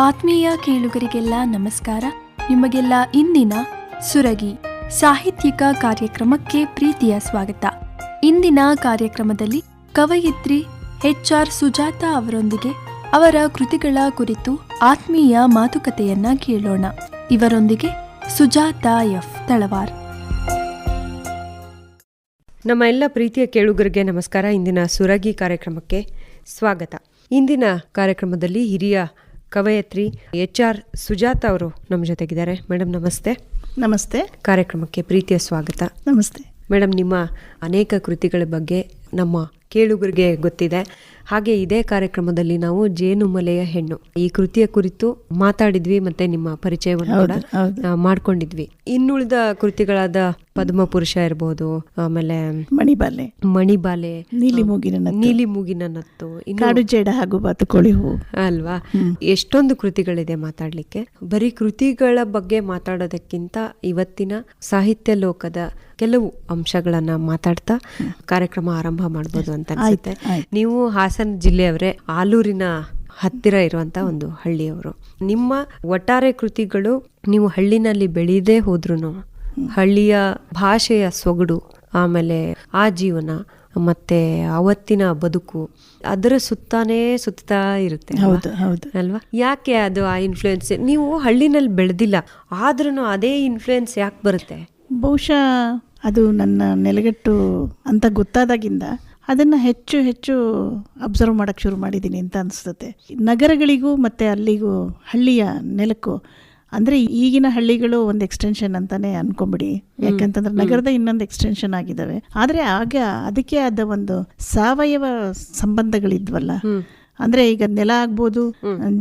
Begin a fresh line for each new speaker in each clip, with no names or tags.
ಆತ್ಮೀಯ ಕೇಳುಗರಿಗೆಲ್ಲ ನಮಸ್ಕಾರ. ನಿಮಗೆಲ್ಲ ಇಂದಿನ ಸುರಗಿ ಸಾಹಿತ್ಯಿಕ ಕಾರ್ಯಕ್ರಮಕ್ಕೆ ಪ್ರೀತಿಯ ಸ್ವಾಗತ. ಇಂದಿನ ಕಾರ್ಯಕ್ರಮದಲ್ಲಿ ಕವಯಿತ್ರಿ ಎಚ್ ಆರ್ ಸುಜಾತ ಅವರೊಂದಿಗೆ ಅವರ ಕೃತಿಗಳ ಕುರಿತು ಆತ್ಮೀಯ ಮಾತುಕತೆಯನ್ನ ಕೇಳೋಣ. ಇವರೊಂದಿಗೆ ಸುಜಾತ ಎಫ್. ತಳವಾರ್.
ನಮ್ಮ ಎಲ್ಲ ಪ್ರೀತಿಯ ಕೇಳುಗರಿಗೆ ನಮಸ್ಕಾರ. ಇಂದಿನ ಸುರಗಿ ಕಾರ್ಯಕ್ರಮಕ್ಕೆ ಸ್ವಾಗತ. ಇಂದಿನ ಕಾರ್ಯಕ್ರಮದಲ್ಲಿ ಹಿರಿಯ ಕವಯತ್ರಿ ಎಚ್ ಆರ್ ಸುಜಾತ ಅವರು ನಮ್ಮ ಜೊತೆಗಿದ್ದಾರೆ. ಮೇಡಮ್ ನಮಸ್ತೆ.
ನಮಸ್ತೆ.
ಕಾರ್ಯಕ್ರಮಕ್ಕೆ ಪ್ರೀತಿಯ ಸ್ವಾಗತ.
ನಮಸ್ತೆ.
ಮೇಡಮ್ ನಿಮ್ಮ ಅನೇಕ ಕೃತಿಗಳ ಬಗ್ಗೆ ನಮ್ಮ ಕೇಳುಗರಿಗೆ ಗೊತ್ತಿದೆ. ಹಾಗೆ ಇದೇ ಕಾರ್ಯಕ್ರಮದಲ್ಲಿ ನಾವು ಜೇನುಮಲೆಯ ಹೆಣ್ಣು. ಈ ಕೃತಿಯ ಕುರಿತು ಮಾತಾಡಿದ್ವಿ ಮತ್ತೆ ನಿಮ್ಮ ಪರಿಚಯವನ್ನು ಕೂಡ ಮಾಡ್ಕೊಂಡಿದ್ವಿ. ಇನ್ನುಳಿದ ಕೃತಿಗಳಾದ ಪದ್ಮಪುರುಷ ಇರ್ಬೋದು ಆಮೇಲೆ
ಮಣಿಬಾಲೆ.
ಮಣಿಬಾಲೆ
ನೀಲಿ ಮೂಗಿನ
ನೀಲಿ ಮೂಗಿನ ನತ್ತು ಇನ್ನು
ಕಾಡು ಜೇಡ ಹಾಗೂ ಬಾತುಕೋಳಿ ಹೂ.
ಅಲ್ವಾ? ಎಷ್ಟೊಂದು ಕೃತಿಗಳಿದೆ ಮಾತಾಡ್ಲಿಕ್ಕೆ. ಬರೀ ಕೃತಿಗಳ ಬಗ್ಗೆ ಮಾತಾಡೋದಕ್ಕಿಂತ ಇವತ್ತಿನ ಸಾಹಿತ್ಯ ಲೋಕದ ಕೆಲವು ಅಂಶಗಳನ್ನ ಮಾತಾಡ್ತಾ ಕಾರ್ಯಕ್ರಮ ಆರಂಭ ಮಾಡ್ಬೋದು ಅಂತ ಅನ್ಸುತ್ತೆ. ನೀವು ಹಾಸನ ಜಿಲ್ಲೆಯವರೇ ಆಲೂರಿನ ಹತ್ತಿರ ಇರುವಂತ ಒಂದು ಹಳ್ಳಿಯವರು. ನಿಮ್ಮ ಒಟ್ಟಾರೆ ಕೃತಿಗಳು ನೀವು ಹಳ್ಳಿನಲ್ಲಿ ಬೆಳೆಯದೇ ಹೋದ್ರುನು ಹಳ್ಳಿಯ ಭಾಷೆಯ ಸೊಗಡು ಆಮೇಲೆ ಆ ಜೀವನ ಮತ್ತೆ ಅವತ್ತಿನ ಬದುಕು ಅದರ ಸುತ್ತಾನೇ ಸುತ್ತಾ ಇರುತ್ತೆ ಅಲ್ವಾ? ಯಾಕೆ ಅದು ಆ ಇನ್ಫ್ಲೂಯೆನ್ಸ್ ನೀವು ಹಳ್ಳಿನಲ್ಲಿ ಬೆಳೆದಿಲ್ಲ ಆದ್ರೂ ಅದೇ ಇನ್ಫ್ಲೂಯೆನ್ಸ್ ಯಾಕೆ ಬರುತ್ತೆ?
ಬಹುಶಃ ಅದು ನನ್ನ ನೆಲೆಗಟ್ಟು ಅಂತ ಗೊತ್ತಾದಾಗಿಂದ ಅದನ್ನ ಹೆಚ್ಚು ಹೆಚ್ಚು ಅಬ್ಸರ್ವ್ ಮಾಡೋಕ್ಕೆ ಶುರು ಮಾಡಿದ್ದೀನಿ ಅಂತ ಅನಿಸ್ತದೆ. ನಗರಗಳಿಗೂ ಮತ್ತೆ ಅಲ್ಲಿಗೂ ಹಳ್ಳಿಯ ನೆಲಕ್ಕೂ ಅಂದರೆ ಈಗಿನ ಹಳ್ಳಿಗಳು ಒಂದು ಎಕ್ಸ್ಟೆನ್ಷನ್ ಅಂತಾನೆ ಅನ್ಕೊಂಬಿಡಿ. ಯಾಕಂತಂದ್ರೆ ನಗರದ ಇನ್ನೊಂದು ಎಕ್ಸ್ಟೆನ್ಷನ್ ಆಗಿದಾವೆ. ಆದರೆ ಆಗ ಅದಕ್ಕೆ ಆದ ಒಂದು ಸಾವಯವ ಸಂಬಂಧಗಳಿದ್ವಲ್ಲ ಅಂದ್ರೆ ಈಗ ನೆಲ ಆಗ್ಬೋದು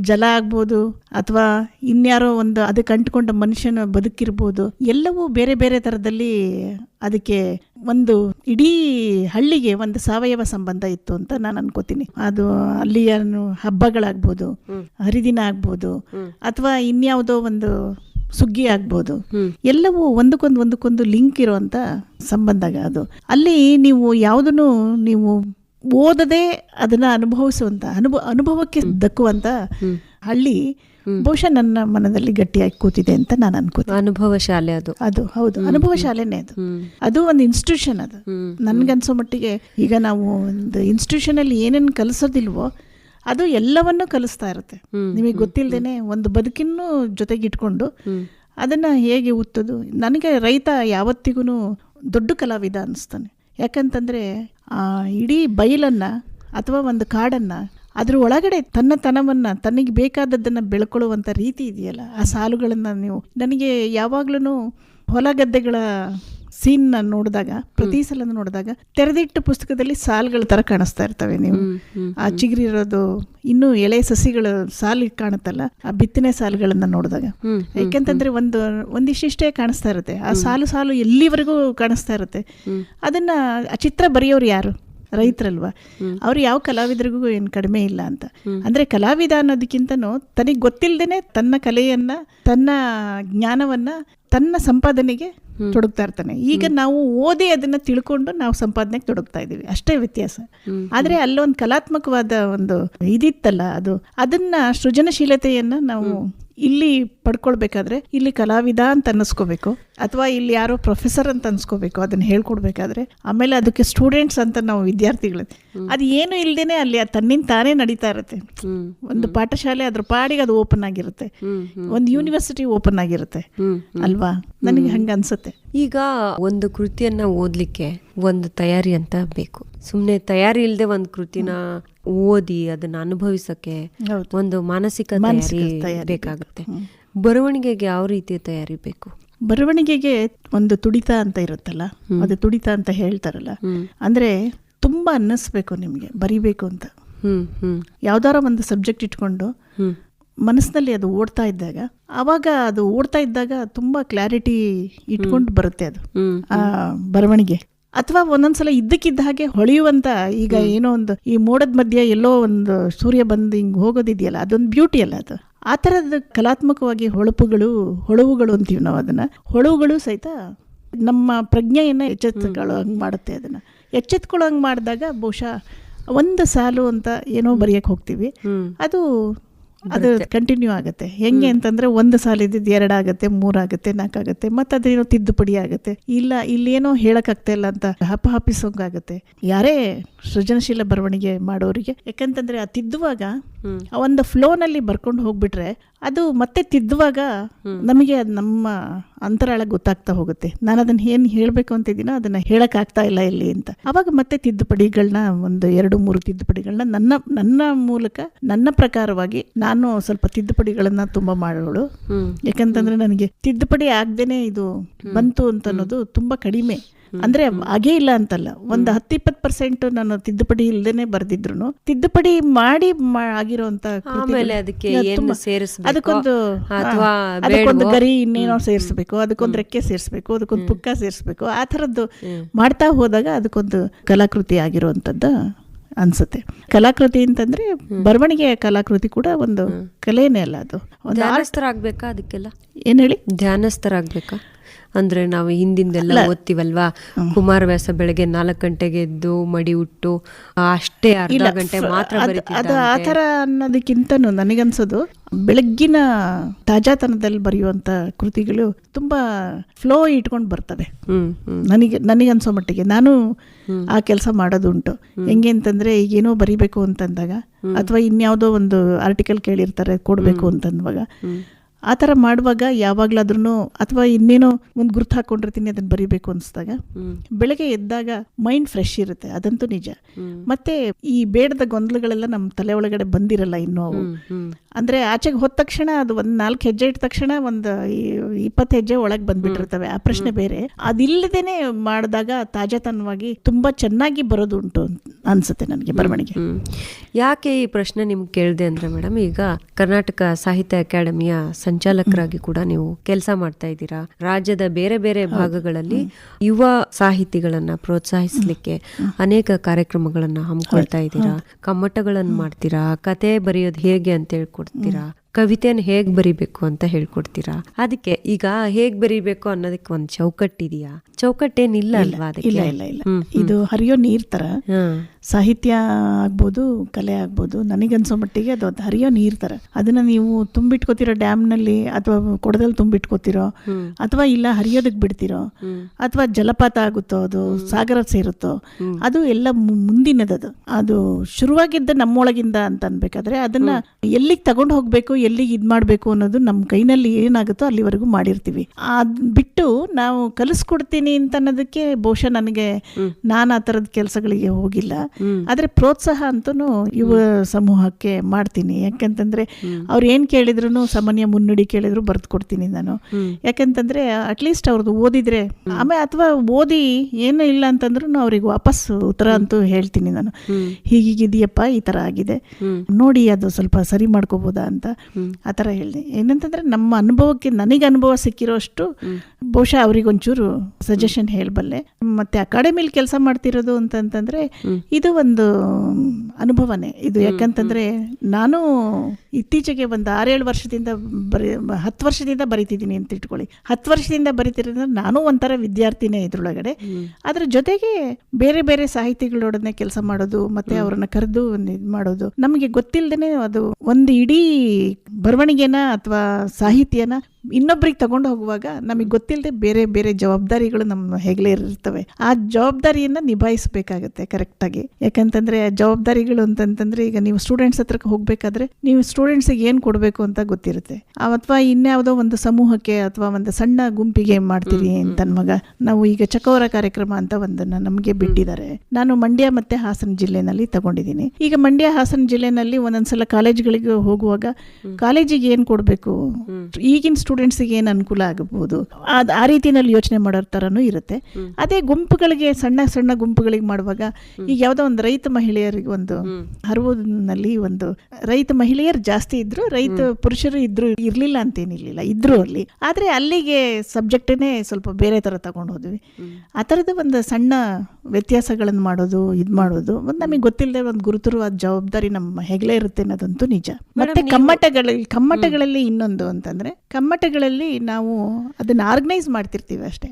ಜಲ ಆಗ್ಬೋದು ಅಥವಾ ಇನ್ಯಾರೋ ಒಂದು ಅದಕ್ಕೆ ಅಂಟ್ಕೊಂಡ ಮನುಷ್ಯನ ಬದುಕಿರ್ಬೋದು ಎಲ್ಲವೂ ಬೇರೆ ಬೇರೆ ತರದಲ್ಲಿ ಅದಕ್ಕೆ ಒಂದು ಇಡೀ ಹಳ್ಳಿಗೆ ಒಂದು ಸಾವಯವ ಸಂಬಂಧ ಇತ್ತು ಅಂತ ನಾನು ಅನ್ಕೋತೀನಿ. ಅದು ಅಲ್ಲಿಯ ಹಬ್ಬಗಳಾಗ್ಬೋದು ಹರಿದಿನ ಆಗ್ಬೋದು ಅಥವಾ ಇನ್ಯಾವುದೋ ಒಂದು ಸುಗ್ಗಿ ಆಗ್ಬೋದು ಎಲ್ಲವೂ ಒಂದಕ್ಕೊಂದು ಒಂದಕ್ಕೊಂದು ಲಿಂಕ್ ಇರುವಂತ ಸಂಬಂಧ ಅದು. ಅಲ್ಲಿ ನೀವು ಯಾವುದನ್ನು ನೀವು ಓದದೆ ಅದನ್ನ ಅನುಭವಿಸುವಂತ ಅನುಭವ ಅನುಭವಕ್ಕೆ ದಕ್ಕುವಂತ ಹಳ್ಳಿ ಬಹುಶಃ ನನ್ನ ಮನದಲ್ಲಿ ಗಟ್ಟಿಯಾಗಿ ಕೂತಿದೆ ಅಂತ ನಾನು ಅನ್ಕೋತೀನಿ.
ಅನುಭವ ಶಾಲೆ ಅದು.
ಅದು ಹೌದು. ಅನುಭವ ಶಾಲೆನೇ ಅದು. ಅದು ಒಂದು ಇನ್ಸ್ಟಿಟ್ಯೂಷನ್ ಅದು. ನನ್ಗನ್ಸೋ ಮಟ್ಟಿಗೆ ಈಗ ನಾವು ಒಂದು ಇನ್ಸ್ಟಿಟ್ಯೂಷನ್ ಅಲ್ಲಿ ಏನೇನು ಕಲಿಸೋದಿಲ್ವೋ ಅದು ಎಲ್ಲವನ್ನೂ ಕಲಿಸ್ತಾ ಇರುತ್ತೆ. ನಿಮಗೆ ಗೊತ್ತಿಲ್ಲದೇನೆ ಒಂದು ಬದುಕಿನ್ನು ಜೊತೆಗೆ ಇಟ್ಕೊಂಡು ಅದನ್ನ ಹೇಗೆ ಉತ್ತದು? ನನಗೆ ರೈತ ಯಾವತ್ತಿಗೂ ದೊಡ್ಡ ಕಲಾವಿದ ಅನಿಸ್ತಾನೆ. ಯಾಕಂತಂದ್ರೆ ಇಡೀ ಬಯಲನ್ನು ಅಥವಾ ಒಂದು ಕಾಡನ್ನು ಅದರ ಒಳಗಡೆ ತನ್ನ ತನವನ್ನು, ತನಗೆ ಬೇಕಾದದ್ದನ್ನು ಬೆಳ್ಕೊಳ್ಳುವಂಥ ರೀತಿ ಇದೆಯಲ್ಲ? ಆ ಸಾಲುಗಳನ್ನು ನೀವು, ನನಗೆ ಯಾವಾಗ್ಲೂ ಹೊಲ ಗದ್ದೆಗಳ ಸೀನ್ ನೋಡಿದಾಗ ಪ್ರತಿ ಸಲ ನೋಡಿದಾಗ ತೆರೆದಿಟ್ಟ ಪುಸ್ತಕದಲ್ಲಿ ಸಾಲುಗಳ ತರ ಕಾಣಿಸ್ತಾ ಇರ್ತವೆ ನೀವು. ಆ ಚಿಗುರಿರೋದು ಇನ್ನೂ ಎಳೆ ಸಸಿಗಳ ಸಾಲು ಕಾಣುತ್ತಲ್ಲ ಆ ಬಿತ್ತನೆ ಸಾಲುಗಳನ್ನ ನೋಡಿದಾಗ. ಯಾಕೆಂತಂದ್ರೆ ಒಂದು ಒಂದಿಷ್ಟಿಷ್ಟೇ ಕಾಣಿಸ್ತಾ ಇರುತ್ತೆ. ಆ ಸಾಲು ಸಾಲು ಎಲ್ಲಿವರೆಗೂ ಕಾಣಿಸ್ತಾ ಇರುತ್ತೆ. ಅದನ್ನ ಆ ಚಿತ್ರ ಬರೆಯೋರು ಯಾರು? ರೈತರಲ್ವಾ? ಅವ್ರು ಯಾವ ಕಲಾವಿದರಿಗೂ ಏನು ಕಡಿಮೆ ಇಲ್ಲ ಅಂತ. ಅಂದ್ರೆ ಕಲಾವಿದ ಅನ್ನೋದಕ್ಕಿಂತನೂ ತನಗೆ ಗೊತ್ತಿಲ್ಲದೇನೆ ತನ್ನ ಕಲೆಯನ್ನ ತನ್ನ ಜ್ಞಾನವನ್ನ ತನ್ನ ಸಂಪಾದನೆಗೆ ತೊಡಗ್ತಾ ಇರ್ತಾನೆ. ಈಗ ನಾವು ಓದಿ ಅದನ್ನ ತಿಳ್ಕೊಂಡು ನಾವು ಸಂಪಾದನೆಗೆ ತೊಡಗ್ತಾ ಇದ್ದೀವಿ. ಅಷ್ಟೇ ವ್ಯತ್ಯಾಸ. ಆದ್ರೆ ಅಲ್ಲೊಂದು ಕಲಾತ್ಮಕವಾದ ಒಂದು ಇದಿತ್ತಲ್ಲ ಅದು ಅದನ್ನ ಸೃಜನಶೀಲತೆಯನ್ನ ನಾವು ಇಲ್ಲಿ ಪಡ್ಕೊಳ್ಬೇಕಾದ್ರೆ ಇಲ್ಲಿ ಕಲಾವಿದ ಅಂತ ಅನ್ನಿಸ್ಕೋಬೇಕು ಅಥವಾ ಇಲ್ಲಿ ಯಾರೋ ಪ್ರೊಫೆಸರ್ ಅಂತ ಅನ್ಸ್ಕೋಬೇಕು ಅದನ್ನ ಹೇಳ್ಕೊಡ್ಬೇಕಾದ್ರೆ ಆಮೇಲೆ ಅದಕ್ಕೆ ಸ್ಟೂಡೆಂಟ್ಸ್ ಅಂತ ನಾವು ವಿದ್ಯಾರ್ಥಿಗಳು. ಅದು ಏನು ಇಲ್ದೇನೆ ಅಲ್ಲಿ ಅದು ತನ್ನಿಂದ ತಾನೇ ನಡೀತಾ ಇರುತ್ತೆ. ಒಂದು ಪಾಠಶಾಲೆ ಅದ್ರ ಪಾಡಿಗೆ ಅದು ಓಪನ್ ಆಗಿರುತ್ತೆ. ಒಂದು ಯೂನಿವರ್ಸಿಟಿ ಓಪನ್ ಆಗಿರುತ್ತೆ. ಅಲ್ವಾ? ನನಗೆ ಹಂಗ ಅನ್ಸುತ್ತೆ.
ಈಗ ಒಂದು ಕೃತಿಯನ್ನ ಓದ್ಲಿಕ್ಕೆ ಒಂದು ತಯಾರಿ ಅಂತ ಬೇಕು. ಸುಮ್ಮನೆ ತಯಾರಿ ಇಲ್ಲದೆ ಒಂದು ಕೃತಿನ ಓದಿ ಅದನ್ನ ಅನುಭವಿಸಕ್ಕೆ ಒಂದು ಮಾನಸಿಕ ತಯಾರಿ ಬೇಕಾಗುತ್ತೆ. ಬರವಣಿಗೆಗೆ ಯಾವ ರೀತಿಯ ತಯಾರಿ ಬೇಕು?
ಬರವಣಿಗೆಗೆ ಒಂದು ತುಡಿತ ಅಂತ ಇರುತ್ತಲ್ಲ ಅದು ತುಡಿತ ಅಂತ ಹೇಳ್ತಾರಲ್ಲ ಅಂದ್ರೆ ತುಂಬಾ ಅನ್ನಿಸ್ಬೇಕು ನಿಮ್ಗೆ ಬರಿಬೇಕು ಅಂತ. ಯಾವ್ದಾರ ಒಂದು ಸಬ್ಜೆಕ್ಟ್ ಇಟ್ಕೊಂಡು ಮನಸ್ಸಿನಲ್ಲಿ ಅದು ಓಡ್ತಾ ಇದ್ದಾಗ ಅವಾಗ ಅದು ಓಡ್ತಾ ಇದ್ದಾಗ ತುಂಬಾ ಕ್ಲಾರಿಟಿ ಇಟ್ಕೊಂಡು ಬರುತ್ತೆ ಅದು ಆ ಬರವಣಿಗೆ. ಅಥವಾ ಒಂದೊಂದ್ಸಲ ಇದ್ದಕ್ಕಿದ್ದ ಹಾಗೆ ಹೊಳೆಯುವಂತ ಈಗ ಏನೋ ಒಂದು ಈ ಮೋಡದ ಮಧ್ಯೆ ಎಲ್ಲೋ ಒಂದು ಸೂರ್ಯ ಬಂದು ಹಿಂಗ್ ಹೋಗೋದಿದೆಯಲ್ಲ ಅದೊಂದು ಬ್ಯೂಟಿ ಅಲ್ಲ ಅದು. ಆ ಥರದ ಕಲಾತ್ಮಕವಾಗಿ ಹೊಳಪುಗಳು ಹೊಳವುಗಳು ಅಂತೀವಿ ನಾವು ಅದನ್ನ. ಹೊಳವುಗಳು ಸಹಿತ ನಮ್ಮ ಪ್ರಜ್ಞೆಯನ್ನ ಎಚ್ಚೆತ್ಕೊಳ್ಳೋ ಹಂಗೆ ಮಾಡುತ್ತೆ ಅದನ್ನ. ಎಚ್ಚೆತ್ಕೊಳ್ಳೋ ಹಂಗೆ ಮಾಡಿದಾಗ ಬಹುಶಃ ಒಂದು ಸಾಲು ಅಂತ ಏನೋ ಬರೆಯಕ್ಕೆ ಹೋಗ್ತೀವಿ. ಅದು ಅದು ಕಂಟಿನ್ಯೂ ಆಗುತ್ತೆ. ಹೆಂಗೆ ಅಂತಂದ್ರೆ ಒಂದು ಸಾಲ ಇದ್ದಿದ್ದು ಎರಡಾಗತ್ತೆ ಮೂರಾಗತ್ತೆ ನಾಲ್ಕಾಗತ್ತೆ ಮತ್ತೆ ಅದೇನೋ ತಿದ್ದುಪಡಿ ಆಗುತ್ತೆ. ಇಲ್ಲ ಇಲ್ಲೇನೋ ಹೇಳಕ್ಕಾಗ್ತಾ ಇಲ್ಲ ಅಂತ ಹಪ ಹಪಿಸೋಂಗಾಗತ್ತೆ. ಯಾರೇ ಸೃಜನಶೀಲ ಬರವಣಿಗೆ ಮಾಡೋರಿಗೆ ಯಾಕಂತಂದ್ರೆ ಆ ತಿದ್ದುವಾಗ ಒಂದು ಫ್ಲೋನಲ್ಲಿ ಬರ್ಕೊಂಡು ಹೋಗ್ಬಿಟ್ರೆ ಅದು ಮತ್ತೆ ತಿದ್ದುವಾಗ ನಮಗೆ ಅದು ನಮ್ಮ ಅಂತರಾಳ ಗೊತ್ತಾಗ್ತಾ ಹೋಗುತ್ತೆ. ನಾನು ಅದನ್ನ ಏನ್ ಹೇಳ್ಬೇಕು ಅಂತಿದ್ದೀನೋ ಅದನ್ನ ಹೇಳಕ್ ಆಗ್ತಾ ಇಲ್ಲ ಇಲ್ಲಿ ಅಂತ. ಅವಾಗ ಮತ್ತೆ ತಿದ್ದುಪಡಿಗಳನ್ನ ಒಂದು ಎರಡು ಮೂರು ತಿದ್ದುಪಡಿಗಳನ್ನ ನನ್ನ ನನ್ನ ಮೂಲಕ ನನ್ನ ಪ್ರಕಾರವಾಗಿ ನಾನು ಸ್ವಲ್ಪ ತಿದ್ದುಪಡಿಗಳನ್ನ ತುಂಬಾ ಮಾಡೋಳು. ಯಾಕಂತಂದ್ರೆ ನನಗೆ ತಿದ್ದುಪಡಿ ಆಗ್ದೇನೆ ಇದು ಬಂತು ಅಂತ ಅನ್ನೋದು ತುಂಬಾ ಕಡಿಮೆ. ಅಂದ್ರೆ ಹಾಗೇ ಇಲ್ಲ ಅಂತಲ್ಲ. ಒಂದು ಹತ್ತಿಪ್ಪತ್ತು ಪರ್ಸೆಂಟ್ ನಾನು ತಿದ್ದುಪಡಿ ಇಲ್ಲದೇನೆ ಬರ್ದಿದ್ರು ತಿದ್ದುಪಡಿ ಮಾಡಿ
ಆಗಿರುವಂತ
ಅದಕ್ಕೊಂದು ಗರಿ ಇನ್ನೇನೋ ಸೇರಿಸ್ಬೇಕು ಅದಕ್ಕೊಂದು ರೆಕ್ಕೆ ಸೇರಿಸ್ಬೇಕು ಅದಕ್ಕೊಂದು ಪುಕ್ಕ ಸೇರಿಸಬೇಕು ಆ ಥರದ್ದು ಮಾಡ್ತಾ ಹೋದಾಗ ಅದಕ್ಕೊಂದು ಕಲಾಕೃತಿ ಆಗಿರುವಂಥದ್ದು ಅನ್ಸುತ್ತೆ. ಕಲಾಕೃತಿ ಅಂತಂದ್ರೆ ಬರವಣಿಗೆಯ ಕಲಾಕೃತಿ ಕೂಡ ಒಂದು ಕಲೆನೇ ಅಲ್ಲ ಅದು. ಒಂದು ಆರ್ಟ್
ಧ್ಯಾನಸ್ಥರಾಗ್ಬೇಕಾ ಅದಕ್ಕೆಲ್ಲ?
ಏನ್ ಹೇಳಿ?
ಧ್ಯಾನಸ್ಥರಾಗ್ಬೇಕಾ? ಅಂದ್ರೆ ನಾವು ಹಿಂದಿಂದೆಲ್ಲ ಓದ್ತೀವಲ್ವಾ? ಕುಮಾರವ್ಯಾಸ ಬೆಳಗ್ಗೆ ನಾಲ್ಕು ಗಂಟೆಗೆ ಎದ್ದು ಮಡಿ ಉಟ್ಟು ಅಷ್ಟೇ ಅರ್ಧ ಗಂಟೆ ಮಾತ್ರ
ಅದು ಆತರ ಆ ಥರ ಅನ್ನೋದಕ್ಕಿಂತನೂ ನನಗನ್ಸೋದು ಬೆಳಗ್ಗಿನ ತಾಜಾತನದಲ್ಲಿ ಬರೆಯುವಂಥ ಕೃತಿಗಳು ತುಂಬಾ ಫ್ಲೋ ಇಟ್ಕೊಂಡು ಬರ್ತವೆ. ನನಗೆ ನನಗನ್ಸೋ ಮಟ್ಟಿಗೆ. ನಾನು ಆ ಕೆಲಸ ಮಾಡೋದುಂಟು. ಹೆಂಗೆ ಅಂತಂದ್ರೆ ಈಗ ಏನೋ ಬರಿಬೇಕು ಅಂತಂದಾಗ ಅಥವಾ ಇನ್ಯಾವುದೋ ಒಂದು ಆರ್ಟಿಕಲ್ ಕೇಳಿರ್ತಾರೆ ಕೊಡಬೇಕು ಅಂತಂದಾಗ ಆ ಥರ ಮಾಡುವಾಗ ಯಾವಾಗ್ಲಾದ್ರೂ ಅಥವಾ ಇನ್ನೇನೋ ಒಂದು ಗುರ್ತು ಹಾಕೊಂಡಿರ್ತೀನಿ ಅದನ್ನ ಬರಿಬೇಕು ಅನಿಸ್ದಾಗ ಬೆಳಗ್ಗೆ ಎದ್ದಾಗ ಮೈಂಡ್ ಫ್ರೆಶ್ ಇರುತ್ತೆ ಅದಂತೂ ನಿಜ. ಮತ್ತೆ ಈ ಬೇಡದ ಗೊಂದಲಗಳೆಲ್ಲ ನಮ್ಮ ತಲೆ ಒಳಗಡೆ ಬಂದಿರಲ್ಲ ಇನ್ನೂ ಅವು. ಅಂದ್ರೆ ಆಚೆಗೆ ಹೋದ ತಕ್ಷಣ ಅದು ಒಂದ್ ನಾಲ್ಕು ಹೆಜ್ಜೆ ಇಟ್ಟ ತಕ್ಷಣ ಒಂದು ಇಪ್ಪತ್ತು ಹೆಜ್ಜೆ ಒಳಗೆ ಬಂದ್ಬಿಟ್ಟಿರ್ತವೆ ಆ ಪ್ರಶ್ನೆ ಬೇರೆ. ಅದಿಲ್ಲದೇನೆ ಮಾಡಿದಾಗ ತಾಜಾತನವಾಗಿ ತುಂಬಾ ಚೆನ್ನಾಗಿ ಬರೋದು ಉಂಟು ಅನ್ಸುತ್ತೆ ನನಗೆ ಬರವಣಿಗೆ.
ಯಾಕೆ ಈ ಪ್ರಶ್ನೆ ನಿಮ್ಗೆ ಕೇಳಿದೆ ಅಂದ್ರೆ ಮೇಡಮ್ ಈಗ ಕರ್ನಾಟಕ ಸಾಹಿತ್ಯ ಅಕಾಡೆಮಿಯ ಸಂಚಾಲಕರಾಗಿ ಕೂಡ ನೀವು ಕೆಲಸ ಮಾಡ್ತಾ ಇದ್ದೀರಾ? ರಾಜ್ಯದ ಬೇರೆ ಬೇರೆ ಭಾಗಗಳಲ್ಲಿ ಯುವ ಸಾಹಿತಿಗಳನ್ನ ಪ್ರೋತ್ಸಾಹಿಸಲಿಕ್ಕೆ ಅನೇಕ ಕಾರ್ಯಕ್ರಮಗಳನ್ನ ಹಮ್ಮಿಕೊಳ್ತಾ ಇದ್ದೀರಾ? ಕಮ್ಮಟಗಳನ್ನ ಮಾಡ್ತೀರಾ? ಕತೆ ಬರೆಯೋದು ಹೇಗೆ ಅಂತ ಹೇಳ್ಕೊಡ್ತೀರಾ? ಕವಿತೆಯನ್ನು ಹೇಗೆ ಬರಿಬೇಕು ಅಂತ ಹೇಳ್ಕೊಡ್ತೀರಾ? ಅದಕ್ಕೆ ಈಗ ಹೇಗ್ ಬರಿಬೇಕು ಅನ್ನೋದಕ್ಕೆ ಒಂದ್ ಚೌಕಟ್ಟಿದೆಯಾ ಚೌಕಟ್ಟೇನಿಲ್ಲ ಅಲ್ವಾ
ಇಲ್ಲ ಇಲ್ಲ ಇಲ್ಲ. ಇದು ಹರಿಯೋ ನೀರ್ ತರ. ಸಾಹಿತ್ಯ ಆಗ್ಬೋದು ಕಲೆ ಆಗ್ಬೋದು ನನಗನ್ಸೋ ಮಟ್ಟಿಗೆ ಅದು ಅದು ಹರಿಯೋ ನೀರ್ ತರ. ಅದನ್ನ ನೀವು ತುಂಬಿಟ್ಕೋತಿರೋ ಡ್ಯಾಮ್ನಲ್ಲಿ ಅಥವಾ ಕೊಡದಲ್ಲಿ ತುಂಬಿಟ್ಕೋತಿರೋ ಅಥವಾ ಇಲ್ಲ ಹರಿಯೋದಕ್ಕೆ ಬಿಡ್ತಿರೋ ಅಥವಾ ಜಲಪಾತ ಆಗುತ್ತೋ ಅದು ಸಾಗರ ಸೇರುತ್ತೋ ಅದು ಎಲ್ಲ ಮುಂದಿನದ ಮುಂದಿನದದು. ಅದು ಶುರುವಾಗಿದ್ದ ನಮ್ಮೊಳಗಿಂದ ಅಂತ ಅನ್ಬೇಕಾದ್ರೆ ಅದನ್ನ ಎಲ್ಲಿಗೆ ತಗೊಂಡು ಹೋಗ್ಬೇಕು ಎಲ್ಲಿಗೆ ಇದ್ ಮಾಡ್ಬೇಕು ಅನ್ನೋದು ನಮ್ಮ ಕೈನಲ್ಲಿ ಏನಾಗುತ್ತೋ ಅಲ್ಲಿವರೆಗೂ ಮಾಡಿರ್ತೀವಿ. ಅದ್ ಬಿಟ್ಟು ನಾವು ಕಲಿಸ್ಕೊಡ್ತೀನಿ ಅಂತ ಅನ್ನೋದಕ್ಕೆ ಬಹುಶಃ ನನಗೆ ನಾನು ಆ ಥರದ ಕೆಲಸಗಳಿಗೆ ಹೋಗಿಲ್ಲ. ಆದ್ರೆ ಪ್ರೋತ್ಸಾಹ ಅಂತೂ ಯುವ ಸಮೂಹಕ್ಕೆ ಮಾಡ್ತೀನಿ. ಯಾಕಂತಂದ್ರೆ ಅವ್ರು ಏನು ಕೇಳಿದ್ರು ಸಾಮಾನ್ಯ ಮುನ್ನುಡಿ ಕೇಳಿದ್ರು ಬರೆದು ಕೊಡ್ತೀನಿ ನಾನು ಯಾಕಂತಂದ್ರೆ ಅಟ್ಲೀಸ್ಟ್ ಅವ್ರದ್ದು ಓದಿದ್ರೆ ಆಮೇಲೆ ಅಥವಾ ಓದಿ ಏನು ಇಲ್ಲ ಅಂತಂದ್ರೂ ಅವ್ರಿಗೆ ವಾಪಸ್ ಉತ್ತರ ಅಂತೂ ಹೇಳ್ತೀನಿ ನಾನು. ಹೀಗೀಗಿದೆಯಪ್ಪ ಈ ತರ ಆಗಿದೆ. ನೋಡಿ ಅದು ಸ್ವಲ್ಪ ಸರಿ ಮಾಡ್ಕೋಬೋದಾ ಅಂತ. ಆ ಥರ ಹೇಳಿದೆ. ಏನಂತಂದ್ರೆ ನಮ್ಮ ಅನುಭವಕ್ಕೆ ನನಗೆ ಅನುಭವ ಸಿಕ್ಕಿರೋಷ್ಟು ಬಹುಶಃ ಅವ್ರಿಗೊಂಚೂರು ಸಜೆಷನ್ ಹೇಳಬಲ್ಲೆ. ಮತ್ತೆ ಅಕಾಡೆಮಿಲಿ ಕೆಲಸ ಮಾಡ್ತಿರೋದು ಅಂತಂತಂದರೆ ಇದು ಒಂದು ಅನುಭವನೇ. ಇದು ಯಾಕಂತಂದರೆ ನಾನು ಇತ್ತೀಚೆಗೆ ಒಂದು ಆರೇಳು ವರ್ಷದಿಂದ ಬರೀ ಹತ್ತು ವರ್ಷದಿಂದ ಬರಿತಿದ್ದೀನಿ ಅಂತ ಇಟ್ಕೊಳ್ಳಿ. ಹತ್ತು ವರ್ಷದಿಂದ ಬರಿತಿರೋದ್ರೆ ನಾನು ಒಂಥರ ವಿದ್ಯಾರ್ಥಿನೇ ಇದ್ರೊಳಗಡೆ. ಅದ್ರ ಜೊತೆಗೆ ಬೇರೆ ಬೇರೆ ಸಾಹಿತಿಗಳೊಡನೆ ಕೆಲಸ ಮಾಡೋದು ಮತ್ತೆ ಅವ್ರನ್ನ ಕರೆದು ಒಂದು ಇದು ಮಾಡೋದು. ನಮಗೆ ಗೊತ್ತಿಲ್ಲದೇ ಅದು ಒಂದು ಇಡೀ ಬರವಣಿಗೆನ ಅಥವಾ ಸಾಹಿತ್ಯನ ಇನ್ನೊಬ್ರಿಗೆ ತಗೊಂಡು ಹೋಗುವಾಗ ನಮಗೆ ಗೊತ್ತಿಲ್ಲದೆ ಬೇರೆ ಬೇರೆ ಜವಾಬ್ದಾರಿಗಳು ನಮ್ಮ ಹೆಗಲೇ ಇರ್ತವೆ. ಆ ಜವಾಬ್ದಾರಿಯನ್ನ ನಿಭಾಯಿಸಬೇಕಾಗತ್ತೆ ಕರೆಕ್ಟಾಗಿ. ಯಾಕಂತಂದ್ರೆ ಆ ಜವಾಬ್ದಾರಿಗಳು ಅಂತಂತಂದ್ರೆ ಈಗ ನೀವು ಸ್ಟೂಡೆಂಟ್ಸ್ ಹತ್ರ ಹೋಗ್ಬೇಕಾದ್ರೆ ನೀವು ಸ್ಟೂಡೆಂಟ್ಸಿಗೆ ಏನು ಕೊಡಬೇಕು ಅಂತ ಗೊತ್ತಿರುತ್ತೆ. ಅಥವಾ ಇನ್ಯಾವುದೋ ಒಂದು ಸಮೂಹಕ್ಕೆ ಅಥವಾ ಒಂದು ಸಣ್ಣ ಗುಂಪಿಗೆ ಮಾಡ್ತೀರಿ ಅಂತ ಮಗ? ನಾವು ಈಗ ಚಕೋರ ಕಾರ್ಯಕ್ರಮ ಅಂತ ಒಂದನ್ನ ನಮಗೆ ಬಿಟ್ಟಿದ್ದಾರೆ. ನಾನು ಮಂಡ್ಯ ಮತ್ತೆ ಹಾಸನ ಜಿಲ್ಲೆನಲ್ಲಿ ತಗೊಂಡಿದ್ದೀನಿ. ಈಗ ಮಂಡ್ಯ ಹಾಸನ ಜಿಲ್ಲೆನಲ್ಲಿ ಒಂದೊಂದ್ಸಲ ಕಾಲೇಜ್ಗಳಿಗೆ ಹೋಗುವಾಗ ಕಾಲೇಜಿಗೆ ಏನು ಕೊಡಬೇಕು? ಈಗಿನ ಸ್ಟೂಡೆಂಟ್ ಸ್ಟೂಡೆಂಟ್ಸಿಗೆ ಏನು ಅನುಕೂಲ ಆಗಬಹುದು? ಅದು ಆ ರೀತಿಯಲ್ಲಿ ಯೋಚನೆ ಮಾಡೋ ಥರನೂ ಇರುತ್ತೆ. ಅದೇ ಗುಂಪುಗಳಿಗೆ ಸಣ್ಣ ಸಣ್ಣ ಗುಂಪುಗಳಿಗೆ ಮಾಡುವಾಗ ಈಗ ಯಾವುದೋ ಒಂದು ರೈತ ಮಹಿಳೆಯರಿಗೆ ಒಂದು ಹರವುನಲ್ಲಿ ಒಂದು ರೈತ ಮಹಿಳೆಯರು ಜಾಸ್ತಿ ಇದ್ರು ರೈತ ಪುರುಷರು ಇದ್ರು ಇರ್ಲಿಲ್ಲ ಅಂತೇನಿರ್ಲಿಲ್ಲ ಇದ್ರು ಅಲ್ಲಿ. ಆದ್ರೆ ಅಲ್ಲಿಗೆ ಸಬ್ಜೆಕ್ಟನ್ನೇ ಸ್ವಲ್ಪ ಬೇರೆ ತರ ತಗೊಂಡು ಹೋದ್ವಿ. ಆ ಥರದ ಒಂದು ಸಣ್ಣ ವ್ಯತ್ಯಾಸಗಳನ್ನು ಮಾಡೋದು ಇದು ಮಾಡೋದು ಒಂದು ನಮಗೆ ಗೊತ್ತಿಲ್ಲದೆ ಒಂದು ಗುರುತರವಾದ ಜವಾಬ್ದಾರಿ ನಮ್ಮ ಹೆಗಲೇ ಇರುತ್ತೆ ಅನ್ನೋದಂತೂ ನಿಜ. ಮತ್ತೆ ಕಮ್ಮಟಗಳಲ್ಲಿ ಕಮ್ಮಟಗಳಲ್ಲಿ ಇನ್ನೊಂದು ಅಂತಂದ್ರೆ ಕಮ್ಮಟಗಳಲ್ಲಿ ನಾವು ಅದನ್ನ ಆರ್ಗನೈಸ್ ಮಾಡ್ತಿರ್ತೀವಿ ಅಷ್ಟೇ.